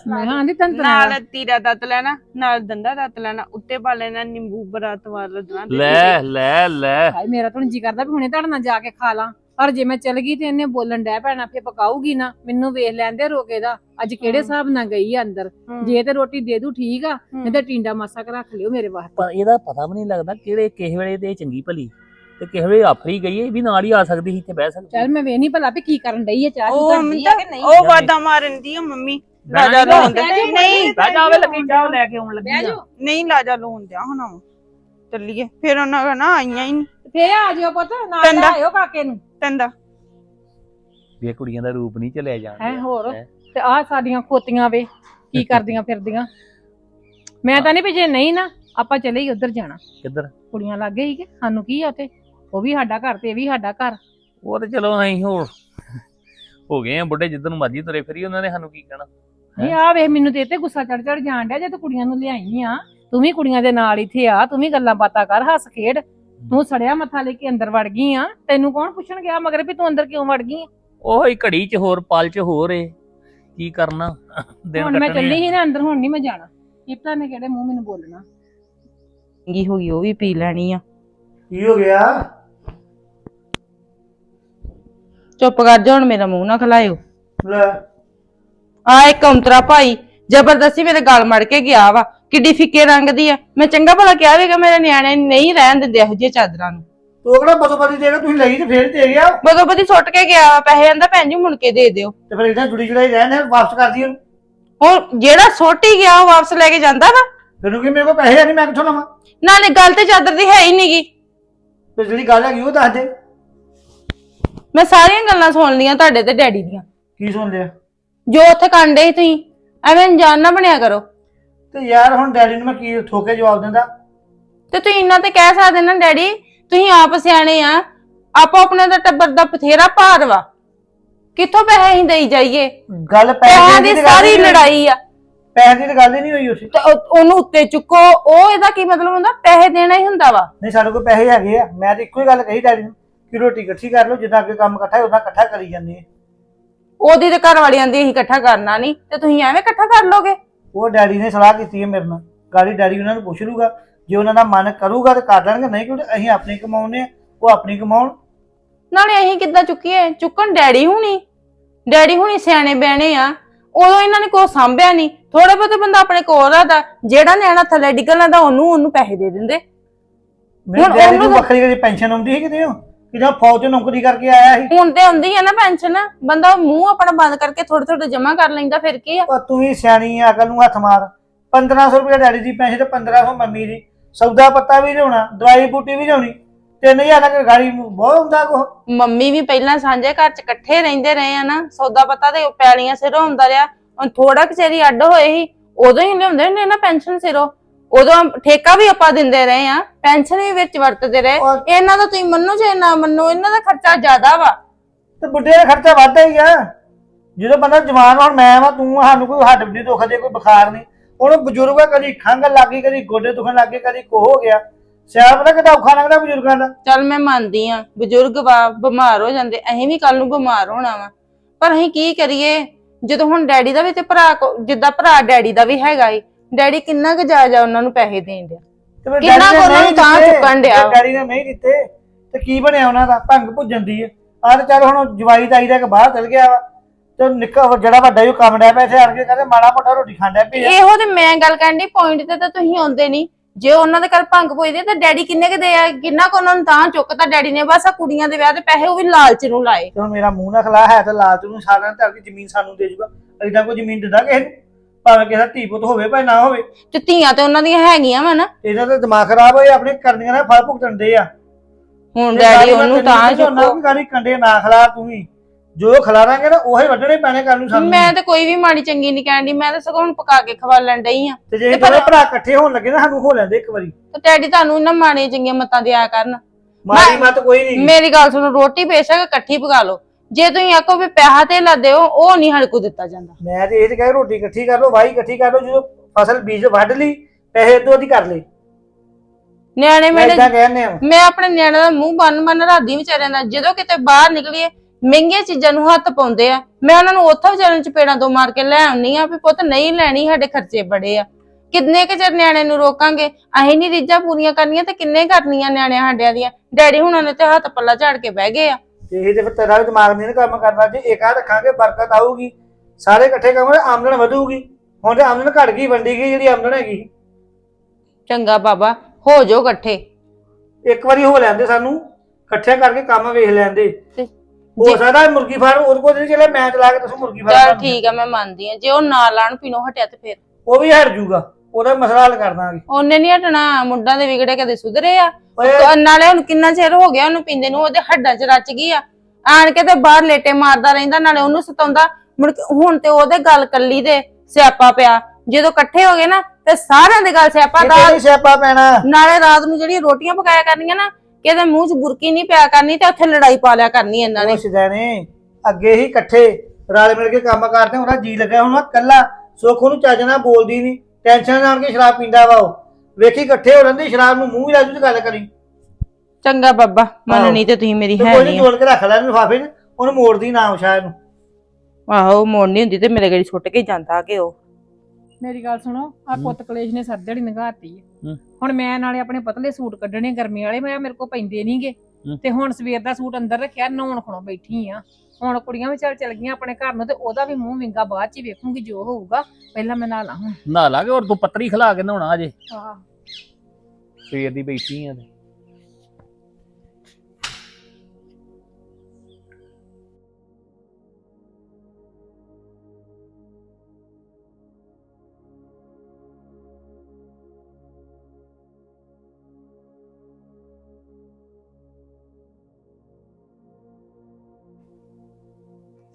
ਮੈਂ ਹਾਂ ਦੀ ਤੰਤ ਨਾਲ ਤੀਰਾ ਤਤ ਲੈਣਾ ਨਾਲ ਦੰਦਾ ਤਤ ਲੈਣਾ ਉੱਤੇ ਪਾ ਲੈਣਾ ਨਿੰਬੂ ਬੜਾ ਸਵਾਦ ਲੱਗਣਾ ਤੇ ਲੈ ਲੈ ਲੈ। ਹਾਏ ਮੇਰਾ ਤਾਂ ਜੀ ਕਰਦਾ ਵੀ ਹੁਣੇ ਤੁਹਾਡੇ ਨਾਲ ਜਾ ਕੇ ਖਾ ਲਾਂ। ਪਰ ਜੇ ਮੈਂ ਚਲ ਗਈ ਤੇ ਇਹਨੇ ਬੋਲਣ ਡੈ ਪੈਣਾ ਫੇ ਪਕਾਊਗੀ ਨਾ। ਮੈਨੂੰ ਵੇਖ ਲੈਂਦੇ ਰੋਕੇ ਦਾ। ਅੱਜ ਕਿਹੜੇ ਹਿਸਾਬ ਨਾਲ ਗਈ ਆ ਅੰਦਰ। ਜੇ ਤੇ ਰੋਟੀ ਦੇ ਦੂ ਠੀਕ ਆ ਨਹੀਂ ਤੇ ਟਿੰਡਾ ਮਾਸਾ ਕਰ ਰੱਖ ਲਿਓ ਮੇਰੇ ਵਾਸਤੇ। ਪਰ ਇਹਦਾ ਪਤਾ ਵੀ ਨਹੀਂ ਲੱਗਦਾ ਕਿਹੜੇ ਕਿਸੇ ਵੇਲੇ ਤੇ ਚੰਗੀ ਭਲੀ ਤੇ ਕਿਸੇ ਵੇਲੇ ਆਫਰੀ ਗਈ ਇਹ ਵੀ ਨਾਲ ਹੀ ਆ ਸਕਦੀ ਸੀ ਇੱਥੇ ਬਹਿ ਸਕਦੀ ਚੱਲ ਮੈਂ ਵੇਖ ਨਹੀਂ ਭਲਾ ਵੀ ਕੀ ਕਰਨ ਡਈ ਹੈ ਚਾਹ ਉਹ ਕਰਦੀ ਆ ਕਿ ਨਹੀਂ? ਉਹ ਵਾਦਾ ਮਾਰਨ ਦੀ ਆ ਮੰਮੀ। ਲਾਜਾ ਲਾਉਣ ਦੇ ਨਹੀਂ ਬਹਿ ਜਾਵੇ ਲੱਗੀ ਚਾਹ ਲੈ ਕੇ ਆਉਣ ਲੱਗੀ ਆ। ਨਹੀਂ ਲਾਜਾ ਲਾਉਣ ਦਿਆ ਹੁਣ। ਚੱਲੀਏ। ਫਿਰ ਉਹਨਾਂ ਕਹਣਾ ਆਈਆਂ ਹੀ ਨਹੀਂ ਫੇਰ ਆ ਜਿਓ ਪੁੱਤ ਨਾਲ। ਆਇਓ ਕਾਕੇ ਨੂੰ। ਤੰਦਾ ਵੀ ਇਹ ਕੁੜੀਆਂ ਦਾ ਰੂਪ ਨਹੀਂ ਚਲਿਆ ਜਾਂਦਾ। ਹੈ ਹੋਰ? ਤੇ ਆ ਸਾਡੀਆਂ ਖੋਤੀਆਂ ਵੇ ਕੀ ਕਰਦੀਆਂ ਫਿਰਦੀਆਂ। ਮੈਂ ਤਾਂ ਨਹੀਂ ਵੀ ਜੇ ਨਹੀਂ ਨਾ ਆਪਾਂ ਚਲੇ ਹੀ ਉਧਰ ਜਾਣਾ। ਕਿੱਧਰ? ਕੁੜੀਆਂ ਲੱਗੇ ਹੀ ਕਿ ਸਾਨੂੰ ਕੀ ਆ ਉਥੇ? ਉਹ ਵੀ ਸਾਡਾ ਘਰ ਤੇ ਇਹ ਵੀ ਸਾਡਾ ਘਰ। ਉਹ ਤੇ ਚਲੋ ਅਸੀਂ ਹੋ ਹੋ ਗਏ ਆ ਬੁੱਢੇ ਜਿੱਦਨ ਨੂੰ ਮਰਜ਼ੀ ਤੁਰੇ ਫਿਰੀ ਉਹਨਾਂ ਨੇ ਸਾਨੂੰ ਕੀ ਕਹਿਣਾ? ਨਹੀਂ ਆ ਵੇਖ ਮੈਨੂੰ ਤੇ ਇਹ ਤੇ ਗੁੱਸਾ ਚੜ ਚੜ ਜਾਣ ਡਿਆ ਜੇ ਤੂੰ ਕੁੜੀਆਂ ਨੂੰ ਲਿਆਈ ਆ ਤੂੰ ਵੀ ਕੁੜੀਆਂ ਦੇ ਨਾਲ ਇੱਥੇ ਆ ਤੂੰ ਵੀ ਗੱਲਾਂ ਬਾਤਾਂ ਕਰ ਹੱਸ ਖੇਡ। ਤੂੰ ਸੜਿਆ ਮੱਥਾ ਲੈ ਕੇ ਅੰਦਰ ਵੜ ਗਈ ਆ? ਤੈਨੂੰ ਕੌਣ ਪੁੱਛਣ ਗਿਆ ਮਗਰ ਵੀ ਤੂੰ ਅੰਦਰ ਕਿਉਂ ਵੜ ਗਈ ਆਂ? ਉਹ ਹੀ ਘੜੀ ਚ ਹੋਰ ਪਲ ਚ ਹੋਰ ਏ। ਕੀ ਕਰਨਾ? ਦਿਨ ਹੁਣ ਮੈਂ ਕੱਟਣੇ ਚੱਲੀ। ਸੀ ਨਾ ਅੰਦਰ ਹੁਣ ਨਹੀਂ ਮੈਂ ਜਾਣਾ। ਕਿਪਤਾ ਨੇ ਕਿਹੜੇ ਮੂੰਹ ਮੈਨੂੰ ਬੋਲਣਾ। ਚੰਗੀ ਹੋ ਗਈ ਉਹ ਵੀ ਪੀ ਲੈਣੀ ਆ। ਕੀ ਹੋ ਗਿਆ? ਚੁੱਪ ਕਰ ਜਾ ਹੁਣ ਮੇਰਾ ਮੂੰਹ ਨਾ ਖਲਾਇਓ। ਲੈ। ਆ ਇੱਕ ਔਂਤਰਾ ਭਾਈ ਜ਼ਬਰਦਸਤੀ ਮੇਰੇ ਗਲ ਮੜ ਕੇ ਗਿਆ ਵਾ ਕਿੱਡੀ ਫਿੱਕੇ ਰੰਗ ਦੀ ਆ। ਮੈਂ ਚੰਗਾ ਭਲਾ ਕਿਹਾ ਵੇਗਾ ਮੇਰੇ ਨਿਆਣੇ ਨਹੀਂ ਰਹਿਣ ਦਿੰਦੇ ਇਹੋ ਜਿਹੇ ਚਾਦਰਾਂ ਨੂੰ। ਤੋ ਕਿਹੜਾ ਬਦੋ ਬਦੀ ਦੇਗਾ ਤੁਸੀਂ ਲਈ ਤੇ ਫੇਰ ਦੇ ਗਿਆ ਬਦੋ ਬਦੀ ਸੁੱਟ ਕੇ ਗਿਆ ਵਾ, ਪੈਸੇ ਆਂਦਾ ਭੈਣ ਜੀ ਮੁੜ ਕੇ ਦੇ ਦਿਓ। ਤੇ ਫਿਰ ਇਦਾਂ ਜੁੜੀ ਜੁੜਾਈ ਰਹਿਣ ਵਾਪਸ ਕਰ ਦਿਓ। ਹੁਣ ਜਿਹੜਾ ਸੁੱਟ ਹੀ ਗਿਆ ਉਹ ਵਾਪਸ ਲੈ ਕੇ ਜਾਂਦਾ ਵਾ? ਤੈਨੂੰ ਕਿ ਮੇਰੇ ਕੋਲ ਪੈਸੇ ਹੈ ਨਹੀਂ ਮੈਂ ਕਿੱਥੋਂ ਲਵਾਂ? ਨਾਲੇ ਗੱਲ ਤੇ ਚਾਦਰ ਦੀ ਹੈ ਹੀ ਨਹੀਂਗੀ ਤੇ ਜਿਹੜੀ ਗੱਲ ਹੈਗੀ ਉਹ ਦੱਸ ਦੇ। ਮੈਂ ਸਾਰੀਆਂ ਗੱਲਾਂ ਸੁਣ ਲੀਆਂ ਤੁਹਾਡੇ ਤੇ ਡੈਡੀ ਦੀਆਂ। ਕੀ ਸੁਣ ਲਿਆ? ਜੋ ਉੱਥੇ ਕਾਂਡੇ ਸੀ ਤੁਸੀਂ ਐਵੇਂ ਅਣਜਾਣ ਨਾ ਬਣਿਆ ਕਰੋ। ਤੇ ਯਾਰ ਹੁਣ ਡੈਡੀ ਨੂੰ ਮੈਂ ਕੀ ਠੋਕੇ ਜਵਾਬ ਦਿੰਦਾ? ਤੇ ਤੁਸੀਂ ਇੰਨਾ ਤੇ ਕਹਿ ਸਕਦੇ ਨਾ ਡੈਡੀ ਤੁਸੀਂ ਆਪ ਸਿਆਣੇ ਆ ਆਪੋ ਆਪਣੇ ਦਾ ਟੱਬਰ ਦਾ ਬਥੇਰਾ ਭਾਰ ਵਾ। ਕਿੱਥੋਂ ਪੈਸੇ ਹੀ ਦੇਈ ਜਾਈਏ? ਗੱਲ ਪੈਸਿਆਂ ਪੈਸੇ ਦੀ ਗੱਲ ਸਾਰੀ ਹੀ ਨਹੀਂ ਹੋਈ। ਲੜਾਈ ਆ। ਪੈਸੇ ਦੀ ਤਾਂ ਗੱਲ ਹੀ ਨਹੀਂ ਹੋਈ ਉੱਥੇ ਤੇ ਉਹ- ਉਹਨੂੰ ਉੱਤੇ ਚੁੱਕੋ ਉਹ ਇਹਦਾ ਕੀ ਮਤਲਬ ਹੁੰਦਾ? ਪੈਸੇ ਦੇਣਾ ਹੀ ਹੁੰਦਾ ਵਾ। ਨਹੀਂ ਸਾਡੇ ਕੋਲ ਪੈਸੇ ਹੈਗੇ ਆ। ਮੈਂ ਤਾਂ ਇੱਕੋ ਹੀ ਗੱਲ ਕਹੀ ਡੈਡੀ ਨੂੰ ਕਿ ਰੋਟੀ ਇਕੱਠੀ ਕਰ ਲਓ ਜਿੱਦਾਂ ਅੱਗੇ ਕੰਮ ਇਕੱਠਾ ਹੈ ਉਦਾਂ ਇਕੱਠਾ ਕਰੀ ਜਾਂਦੇ ਆ। ਉਹਦੀ ਤੇ ਘਰ ਵਾਲੀ ਆਂਦੀ ਅਸੀਂ ਇਕੱਠਾ ਕਰਨਾ ਨਹੀਂ ਤੇ ਤੁਸੀਂ ਐਵੇਂ ਇਕੱਠਾ ਕਰ ਲੋਗੇ? ਉਹ ਡੈਡੀ ਨੇ ਸਲਾਹ ਕੀਤੀ ਹੈ ਮੇਰੇ ਨਾਲ। ਗਾੜੀ ਡੈਡੀ ਉਹਨਾਂ ਨੂੰ ਪੁੱਛ ਲੂਗਾ। ਜੇ ਉਹਨਾਂ ਦਾ ਮਨ ਕਰੂਗਾ ਤੇ ਕਰ ਲੈਣਗੇ ਨਹੀਂ ਕਿਉਂਕਿ ਅਸੀਂ ਆਪਣੀ ਕਮਾਉਣੇ ਆ ਉਹ ਆਪਣੀ ਕਮਾਉਣ। ਨਾਲੇ ਅਸੀਂ ਕਿੱਦਾਂ ਚੁੱਕੀਏ? ਚੁੱਕਣ ਡੈਡੀ ਹੁਣੀ। ਡੈਡੀ ਹੁਣੀ ਸਿਆਣੇ ਬਿਆਣੇ ਆ। ਉਦੋਂ ਇਹਨਾਂ ਨੇ ਕੋਈ ਸਾਂਭਿਆ ਨਹੀਂ। ਥੋੜਾ ਬਹੁਤਾ ਬੰਦਾ ਆਪਣੇ ਕੋਲ ਰੱਖਦਾ ਜਿਹੜਾ ਨਿਆਣਾ ਥੱਲੇ ਡਿੱਗਣ ਦਾ ਉਹਨੂੰ ਉਹਨੂੰ ਪੈਸੇ ਦੇ ਦਿੰਦੇ। ਮੇਰੇ ਹੁਣ ਡੈਡੀ ਨੂੰ ਉਹਨੂੰ- ਵੱਖਰੀ ਪੈਨਸ਼ਨ ਆਉਂਦੀ ਸੀ ਕਿਤੇ ਉਹ? ਕਿਦਾਂ ਫੌਜ 'ਚ ਨੌਕਰੀ ਕਰਕੇ ਆਇਆ ਸੀ। ਹੁਣ ਤੇ ਆਉਂਦੀ ਆ ਨਾ ਪੈਨਸ਼ਨ ਬੰਦਾ ਮੂੰਹ ਆਪਣਾ ਬੰਦ ਕਰਕੇ ਥੋੜੇ ਥੋੜੇ ਜਮਾ ਕਰ ਲੈਂਦਾ ਫਿਰ ਕੀ ਆ? ਉਹ ਤੂੰ ਵੀ ਸਿਆਣੀ ਆ ਅਕਲ ਨੂੰ ਹੱਥ ਮਾਰ। 1500 ਰੁਪਏ ਡੈਡੀ ਦੀ ਪੈਨਸ਼ਨ ਤੇ 1500 ਮੰਮੀ ਦੀ। ਸੌਦਾ ਪੱਤਾ ਵੀ ਲਿਆਉਣਾ ਦਵਾਈ ਬੂਟੀ ਵੀ ਲਿਆਉਣੀ 3000 ਤੱਕ ਗਾੜੀ ਬਹੁਤ ਹੁੰਦਾ ਕੋ ਮੰਮੀ ਵੀ ਪਹਿਲਾਂ ਸਾਂਝੇ ਘਰ ਚ ਇਕੱਠੇ ਰਹਿੰਦੇ ਰਹੇ ਆ ਨਾ ਸੌਦਾ ਪਤਾ ਤੇ ਪੈਲੀਆਂ ਸਿਰੋਂ ਹੁੰਦਾ ਰਿਹਾ। ਹੁਣ ਥੋੜਾ ਚਿਰ ਅੱਡ ਹੋਏ ਸੀ ਉਦੋਂ ਹੀ ਲਿਆਉਂਦੇ ਹੁੰਦੇ ਨਾ ਪੈਨਸ਼ਨ ਸਿਰੋਂ। ਉਦੋਂ ਠੇਕਾ ਵੀ ਆਪਾਂ ਦਿੰਦੇ ਰਹੇ ਆ ਪੈਨਸ਼ਨ ਵੀ ਵਿੱਚ ਵਰਤਦੇ ਰਹੇ। ਔਰ- ਇਹਨਾਂ ਦਾ ਤੁਸੀਂ ਮੰਨੋ ਚਾਹੇ ਨਾ ਮੰਨੋ ਇਹਨਾਂ ਦਾ ਖਰਚਾ ਜ਼ਿਆਦਾ ਵਾ। ਤੇ ਬੁੱਢੇ ਦਾ ਖਰਚਾ ਵੱਧਦਾ ਹੀ ਆ। ਜਦੋਂ ਬੰਦਾ ਜਵਾਨ ਹੁਣ ਮੈਂ ਵਾ ਤੂੰ ਆ, ਸਾਨੂੰ ਕੋਈ ਹੱਡ ਨਹੀਂ ਦੁਖਦੇ ਕੋਈ ਬੁਖਾਰ ਨਹੀਂ। ਹੁਣ ਬਜ਼ੁਰਗ ਆ ਕਦੀ ਖੰਘ ਲੱਗ ਗਈ ਕਦੀ ਗੋਡੇ ਦੁਖਣ ਲੱਗ ਗਏ ਕਦੀ ਕੋ ਹੋ ਗਿਆ। ਸਿਆਲ ਪਤਾ ਕਿਦਾਂ ਔਖਾ ਲੱਗਦਾ ਬਜ਼ੁਰਗਾਂ ਦਾ। ਚੱਲ ਮੈਂ ਮੰਨਦੀ ਆ ਬਜ਼ੁਰਗ ਵਾ ਬਿਮਾਰ ਹੋ ਜਾਂਦੇ ਅਸੀਂ ਵੀ ਕੱਲ ਨੂੰ ਬਿਮਾਰ ਹੋਣਾ ਵਾ। ਪਰ ਅਸੀਂ ਕੀ ਕਰੀਏ ਜਦੋਂ ਹੁਣ ਡੈਡੀ ਦਾ ਵੀ ਤੇ ਭਰਾ ਕੋ- ਜਿੱਦਾਂ ਭਰਾ ਡੈਡੀ ਦਾ ਵੀ ਹੈਗਾ ਈ ਡੈਡੀ ਕਿੰਨਾ ਕੁ ਜਾ ਜਾ ਉਹਨਾਂ ਨੂੰ ਪੈਸੇ ਦੇਣ ਡਿਆ? ਤੇ ਫਿਰ ਕਿੰਨਾ ਡੈਡੀ ਨੇ ਕੁ ਉਹਨਾਂ ਨੂੰ ਨਹੀਂ ਤਾਂ ਦਿੱਤੇ, ਚੁੱਕਣ ਡਿਆ? ਵਾ। ਡੈਡੀ ਨੇ ਨਹੀਂ ਦਿੱਤੇ। ਤੇ ਕੀ ਬਣਿਆ ਉਹਨਾਂ ਦਾ? ਭੰਗ ਭੁੱਜਣ ਦੀ ਆਹ ਤੇ ਚੱਲ ਹੁਣ ਜਵਾਈ ਦਾ ਇਹਦਾ ਕਿ ਬਾਹਰ ਚਲ ਗਿਆ ਵਾ। ਤੇ ਨਿੱਕਾ ਜਿਹੜਾ ਵੱਡਾ ਜੋ ਕੰਮ ਡਿਆ ਪਿਆ ਇੱਥੇ ਆਣ ਕੇ ਕਹਿੰਦੇ ਮਾੜਾ ਮੋਟਾ ਰੋਟੀ ਖਾਂਦਾ ਪਿਆ ਇਹੋ ਤੇ ਮੈਂ ਗੱਲ ਕਰਨ ਦੀ ਪੁਆਇੰਟ ਤੇ ਤਾਂ ਤੁਸੀਂ ਆਉਂਦੇ ਨਹੀਂ। ਜੇ ਉਹਨਾਂ ਦੇ ਘਰ ਭੰਗ ਪੋਈਦੇ ਤਾਂ ਡੈਡੀ ਕਿੰਨੇ ਕੁ ਦੇ ਆ? ਕਿੰਨਾ ਕੁ ਉਹਨਾਂ ਨੂੰ ਤਾਂ ਚੁੱਕਤਾ ਡੈਡੀ ਨੇ? ਬਸ ਆ ਕੁੜੀਆਂ ਦੇ ਵਿਆਹ ਦੇ ਪੈਸੇ ਉਹ ਵੀ ਲਾਲਚ ਨੂੰ ਲਾਏ। ਤੇ ਹੁਣ ਮੇਰਾ ਮੂੰਹ ਨਾ ਖਲਾ ਹੈ ਤੇ ਲਾਲਚ ਨੂੰ ਸਾਰਿਆਂ ਧਰ ਕੇ ਜ਼ਮੀਨ ਸਾਨੂੰ ਦੇ ਜੂਗਾ। ਏਦਾਂ ਕੋਈ ਜ਼ਮੀਨ ਦਿੰਦਾ ਕਿਸੇ ਨੂੰ। ਭਾਵੇਂ ਕਿਸੇ ਦਾ ਧੀ ਪੁੱਤ ਹੋਵੇ ਭਾਵੇਂ ਨਾ ਹੋਵੇ ਤੇ ਧੀਆਂ ਤੇ ਉਹਨਾਂ ਦੀਆਂ ਹੈਗੀਆਂ ਵਾ ਨਾ। ਇਹਦਾ ਤਾਂ ਦਿਮਾਗ ਖਰਾਬ ਹੋਏ ਆਪਣੇ ਕਰਨੀਆਂ ਦਾ ਫਲ ਭੁਗਤਣ ਦੇ ਆ। ਹੁਣ ਡੈਡੀ ਉਹਨੂੰ ਤਾਂ ਚੁੱਕੋ ਵੀ ਗਾੜੀ ਕੰਡੇ ਨਾ ਖਲਾ ਤੂੰ ਵੀ। ਜੋ ਖਲਾਰਾਂਗੇ ਨਾ ਉਹੀ ਵੱਢਣੇ ਪੈਣੇ ਕੱਲ ਨੂੰ ਸਾਨੂੰ। ਮੈਂ ਤਾਂ ਕੋਈ ਵੀ ਮਾੜੀ ਚੰਗੀ ਨਹੀਂ ਕਹਿੰਦੀ ਮੈਂ ਤਾਂ ਸਗੋਂ ਹੁਣ ਪਕਾ ਕੇ ਖਵਾਲਣ ਡਈ ਆ। ਤੇ ਜੇ ਦੋਵੇਂ ਭਰਾ ਇਕੱਠੇ ਹੋਣ ਲੱਗੇ ਨਾ ਸਾਨੂੰ ਹੋ ਲੈਂਦੇ ਇੱਕ ਵਾਰੀ। ਤੇ ਡੈਡੀ ਤੁਹਾਨੂੰ ਇਹਨਾਂ ਮਾੜੀਆਂ ਚੰਗੀਆਂ ਮਤਾਂ ਦਿਆ ਕਰਨ। ਮਾਰੀ ਮੈਂ- ਮਤ ਕੋਈ ਨਹੀਂ। ਮੇਰੀ ਗੱਲ ਸੁਣੋ ਰੋਟੀ ਬੇਸ਼ੱਕ ਇਕੱਠੀ ਪਕਾ ਲਓ। ਜੇ ਤੁਸੀਂ ਆਖੋ ਵੀ ਪੈਸਾ ਤੇ ਲਾ ਦਿਓ ਉਹ ਨਹੀਂ ਹੜਕੂ ਦਿੱਤਾ ਜਾਂਦਾ। ਮੈਂ ਤੇ ਇਹ ਤੇ ਕਹੇ ਰੋਟੀ ਇਕੱਠੀ ਕਰ ਲਓ ਵਾਈ ਇਕੱਠੀ ਕਰ ਲਓ ਜਦੋਂ ਫਸਲ ਬੀਜ ਵੱਢ ਲਈ ਪੈਸੇ ਦੋ ਦੀ ਕਰ ਲਏ। ਨਿਆਣੇ ਮੈਂ ਮੇਰੇ ਇਦਾਂ ਕਹਿੰਦੇ ਆ ਮੈਂ ਆਪਣੇ ਨਿਆਣੇ ਦਾ ਮੂੰਹ ਬੰਨ ਬੰਨ ਰਾਦੀ ਵਿਚਾਰਿਆਂ ਦਾ ਜਦੋਂ ਕਿਤੇ ਬਾਹਰ ਨਿਕਲੀਏ ਮਹਿੰਗੀਆਂ ਚੀਜ਼ਾਂ ਨੂੰ ਹੱਥ ਪਾਉਂਦੇ ਆ। ਮੈਂ ਉਹਨਾਂ ਨੂੰ ਉੱਥੋਂ ਵਿਚਾਰਿਆਂ ਨੂੰ ਚਪੇੜਾਂ ਤੋਂ ਮਾਰ ਕੇ ਲੈ ਆਉਣੀ ਆ ਵੀ ਪੁੱਤ ਨਹੀਂ ਲੈਣੀ ਸਾਡੇ ਖਰਚੇ ਬੜੇ ਆ। ਕਿੰਨੇ ਕੁ ਚਿਰ ਨਿਆਣੇ ਨੂੰ ਰੋਕਾਂਗੇ? ਅਸੀਂ ਨਹੀਂ ਰੀਝਾਂ ਪੂਰੀਆਂ ਕਰਨੀਆਂ ਤੇ ਕਿੰਨੇ ਕਰਨੀਆਂ ਨਿਆਣਿਆਂ ਸਾਡਿਆਂ ਦੀਆਂ? ਡੈਡੀ ਹੁਣਾਂ ਨੇ ਤੇ ਹੱਥ ਪੱਲਾ ਝਾੜ ਕੇ ਬਹਿ ਗਏ ਆ। ਤੇ ਇਹ ਤੇ ਫਿਰ ਤੇਰਾ ਵੀ ਦਿਮਾਗ ਨਹੀਂ ਨਾ ਕੰਮ ਕਰਨਾ ਜੇ ਇੱਕ ਆ ਰੱਖਾਂਗੇ ਬਰਕਤ ਆਊਗੀ। ਸਾਰੇ ਇਕੱਠੇ ਕਰਾਂਗੇ ਆਮਦਨ ਵਧੂਗੀ। ਹੁਣ ਤੇ ਆਮਦਨ ਘਟ ਗਈ ਵੰਡੀ ਗਈ ਜਿਹੜੀ ਆਮਦਨ ਹੈਗੀ। ਚੰਗਾ ਬਾਬਾ ਹੋ ਜਾਓ ਇਕੱਠੇ। ਇੱਕ ਵਾਰੀ ਹੋ ਲੈਂਦੇ ਸਾਨੂੰ। ਇਕੱਠੇ ਕਰਕੇ ਕੰਮ ਵੇਖ ਲੈਂਦੇ। ਤੇ ਹੋ ਜੇ- ਸਕਦਾ ਮੁਰਗੀ ਫਾਰਮ ਉਹਦੇ ਕੋਲ ਨਹੀਂ ਚੱਲੇ ਮੈਂ ਚਲਾ ਕੇ ਦੱਸੋ ਮੁਰਗੀ ਚੱਲ ਫਾਰਮ ਠੀਕ ਆ ਮੈਂ ਮੰਨਦੀ ਆ ਜੇ ਉਹ ਨਾ ਲਾਣ ਪੀਣੋ ਹਟਿਆ ਤੇ ਫਿਰ। ਉਹ ਵੀ ਹਟ ਜੂਗਾ। ਉਹਦਾ ਮਸਲਾ ਹੱਲ ਕਰ ਦਾਂਗੇ। ਉਹਨੇ ਨਹੀਂ ਹਟਣਾ ਮੁੰਡਾ ਦੇ ਵਿਗੜੇ ਕਦੇ ਸੁਧਰੇ ਆ। ਓਏ। ਤੇ ਨਾਲੇ ਹੁਣ ਕਿੰਨਾ ਚਿਰ ਹੋ ਗਿਆ ਉਹਨੂੰ ਪੀਂਦੇ ਨੂੰ ਉਹਦੇ ਹੱਡਾਂ 'ਚ ਰਚ ਗਈ ਆ। ਆਣ ਕੇ ਤੇ ਬਾਹਰ ਲੇਟੇ ਮਾਰਦਾ ਰਹਿੰਦਾ ਨਾਲੇ ਉਹਨੂੰ ਸਤਾਉਂਦਾ। ਮੁੜ ਕੇ ਹੁਣ ਤੇ ਉਹਦੇ ਗੱਲ ਕੱਲੀ ਦੇ ਸਿਆਪਾ ਪਿਆ। ਜਦੋਂ ਇਕੱਠੇ ਹੋ ਗਏ ਨਾ ਤੇ ਸਾਰਿਆਂ ਦੇ ਗੱਲ ਸਿਆਪਾ ਕਿਤੇ ਦਾ ਨਹੀਂ ਸਿਆਪਾ ਪੈਣਾ? ਨਾਲੇ ਰਾਤ ਨੂੰ ਜਿਹੜੀਆਂ ਰੋਟੀਆਂ ਪਕਾਇਆ ਕਰਨੀਆਂ ਨਾ ਕਿਤੇ ਮੂੰਹ 'ਚ ਬੁਰਕੀ ਨਹੀਂ ਪਿਆ ਕਰਨੀ ਤੇ ਉੱਥੇ ਲੜਾਈ ਪਾ ਲਿਆ ਕਰਨੀ ਇਹਨਾਂ ਨੇ। ਉਹ ਸਿਧਾਣੇ ਅੱਗੇ ਹੀ ਇਕੱਠੇ ਰਲ ਮਿਲ ਕੇ ਕੰਮ ਕਰਦੇ ਉਹਦਾ ਜੀ ਲੱਗਾ ਹੁਣ ਕੱਲਾ। ਸੁੱਖ ਉਹਨੂੰ ਚੱਜ ਨਾਲ ਬੋਲਦੀ ਨਹੀਂ ਟੈਨਸ਼ਨ ਨਾਲ ਕੇ ਸ਼ਰਾਬ ਪੀਂਦਾ ਵਾ ਉਹ। ਵੇਖੀ ਇਕੱਠੇ ਹੋ ਰਹਿੰਦੇ ਸ਼ਰਾਬ ਨੂੰ ਮੂੰਹ ਹੀ ਲਾਜੂ ਤੇ ਗੱਲ ਕਰੀ। ਚੰਗਾ ਬਾਬਾ ਮੰਨਣੀ ਤੇ ਤੁਸੀਂ ਮੇਰੀ ਹੈ ਕੋਈ ਨਹੀਂ ਨਹੀਂ ਜੋੜ ਕੇ ਰੱਖ ਲੈ ਲਿਫਾਫੇ ਨੇ ਉਹਨੂੰ ਮੋੜਦੀ ਨਾ ਸ਼ਾਇਦ ਨੂੰ। ਆਹੋ ਮੋੜਨੀ ਹੁੰਦੀ ਤੇ ਮੇਰੇ ਗੜੀ ਸੁੱਟ ਕੇ ਜਾਂਦਾ ਕਿ ਉਹ। ਮੇਰੀ ਗੱਲ ਸੁਣੋ ਆ। ਕੁੱਤ ਕਲੇਸ਼ ਨੇ ਸਰਦੜੀ ਨਗਾਤੀ ਹੈ। ਹੁਣ ਮੈਂ ਨਾਲੇ ਆਪਣੇ ਪਤਲੇ ਸੂਟ ਕੱਢਣੇ ਗਰਮੀ ਵਾਲੇ ਮੈਂ ਮੇਰੇ ਕੋ ਪੈਂਦੇ ਨਹੀਂਗੇ। ਤੇ ਹੁਣ ਸਵੇਰ ਦਾ ਸੂਟ ਅੰਦਰ ਰੱਖਿਆ ਨਹਾਉਣ ਖਣੋ ਬੈਠੀ ਆ। ਹੁਣ ਕੁੜੀਆਂ ਵੀ ਚੱਲ ਚਲ ਗਈਆਂ ਆਪਣੇ ਘਰ ਨੂੰ ਤੇ ਉਹਦਾ ਵੀ ਮੂੰਹ ਵਿੰਗਾ ਬਾਅਦ ਚ ਹੀ ਵੇਖੂੰਗੀ ਜੋ ਹੋਊਗਾ ਪਹਿਲਾਂ ਮੈਂ ਨਹਾ ਲਾਂ ਹੁਣ। ਨਾ ਲਾਗੇ ਔਰ ਤੂੰ ਪੱਤਰੀ ਖਿਲਾ ਕੇ ਨਹਾਉਣਾ ਅਜੇ ਆਹ ਸਵੇਰ ਦੀ ਬੈਠੀ ਆ ਤੇ।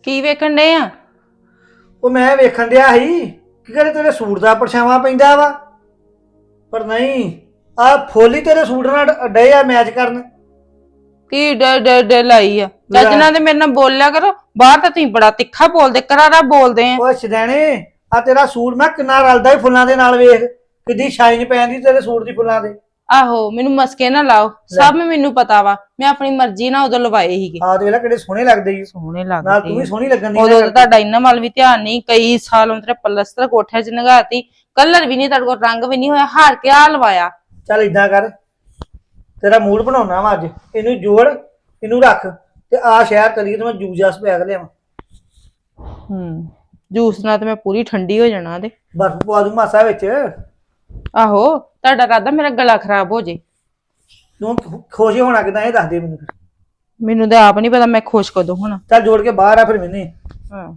ਕੀ ਵੇਖਣ ਡੇ ਆ? ਉਹ ਮੈਂ ਵੇਖਣ ਡਿਆ ਸੀ ਕਿ ਕਰੇ ਤੇਰੇ ਸੂਟ ਦਾ ਪਰਛਾਵਾਂ ਪੈਂਦਾ ਵਾ। ਪਰ ਨਹੀਂ ਆ ਫੋਲੀ ਤੇਰੇ ਸੂਟ ਨਾਲ ਡੇ ਆ ਮੈਚ ਕਰਨ। ਕੀ ਡ ਡ ਡ ਲਾਈ ਆ? ਚੱਜ। ਨਾਲ ਤੇ ਮੇਰੇ ਨਾਲ ਬੋਲਿਆ ਕਰੋ ਬਾਹਰ ਤਾਂ ਤੁਸੀਂ ਬੜਾ ਤਿੱਖਾ ਬੋਲਦੇ ਕਰਾਰਾ ਬੋਲਦੇ ਆ। ਓਏ ਸ਼ਦੈਣੇ ਆ ਤੇਰਾ ਸੂਟ ਮੈਂ ਕਿੰਨਾ ਰਲਦਾ ਈ ਫੁੱਲਾਂ ਦੇ ਨਾਲ ਵੇਖ ਕਿੱਡੀ ਸ਼ਾਈਨ ਪੈਂਦੀ ਤੇਰੇ ਸੂਟ ਦੀ ਫੁੱਲਾਂ ਦੇ। ਆਹੋ ਮੈਨੂੰ ਮਸਕੇ ਨਾ ਲਾਓ। ਸਭ ਮੈਨੂੰ ਪਤਾ ਵਾ। ਮੈਂ ਆਪਣੀ ਮਰਜ਼ੀ ਨਾਲ ਉਦੋਂ ਲਵਾਏ ਸੀਗੇ। ਆ ਦੇਖ ਲੈ ਕਿਹੜੇ ਸੋਹਣੇ ਲੱਗਦੇ ਈ ਸੋਹਣੇ ਨਾਲ ਤੂੰ ਵੀ। ਸੋਹਣੀ ਲੱਗਣ ਦੀ ਉਦੋਂ ਤਾਂ ਤੁਹਾਡਾ ਇੰਨਾ ਮਲ ਵੀ ਧਿਆਨ ਨਹੀਂ। ਕਈ ਸਾਲ ਉਹਨੇ ਪਲਸਤਰ ਕੋਠੇ 'ਚ ਨਗਾਤੀ ਕਲਰ ਵੀ ਨਹੀਂ ਤੁਹਾਡੇ ਕੋਲ ਰੰਗ ਵੀ ਨਹੀਂ ਹੋਇਆ। ਹਾਰ ਕੇ ਆ ਲਵਾਇਆ। ਚੱਲ ਇਦਾਂ ਕਰ। ਤੇਰਾ ਮੂਡ ਬਣਾਉਣਾ ਵਾ ਅੱਜ। ਇਹਨੂੰ ਜੋੜ ਇਹਨੂੰ ਰੱਖ। ਤੇ ਆ ਸ਼ਹਿਰ ਤਲੀ ਤੇ ਮੈਂ ਜੂਸ ਜਾਸ ਪਿਆ ਕੇ ਲਿਆਵਾਂ। ਹੂੰ। ਜੂਸ ਨਾਲ ਤੇ ਮੈਂ ਪੂਰੀ ਠੰਡੀ ਹੋ ਜਾਣਾ ਤੇ। ਬਰਫ ਪਵਾ ਦੂੰ ਮਾਸਾ ਵਿੱਚ। ਆਹੋ ਤੁਹਾਡਾ ਇਰਾਦਾ ਮੇਰਾ ਗਲਾ ਖਰਾਬ ਹੋ ਜੇ। ਤੂੰ ਖੁਸ਼ ਹੋਣਾ ਕਿਦਾਂ ਇਹ ਦੱਸ ਦੇ ਮੈਨੂੰ ਫਿਰ। ਮੈਨੂੰ ਤਾਂ ਆਪ ਨਹੀਂ ਪਤਾ ਮੈਂ ਖੁਸ਼ ਕਦੋਂ ਹੋਣਾ। ਚੱਲ ਜੋੜ ਕੇ ਬਾਹਰ ਆ ਫਿਰ ਮੈਨੇ ਹਾਂ।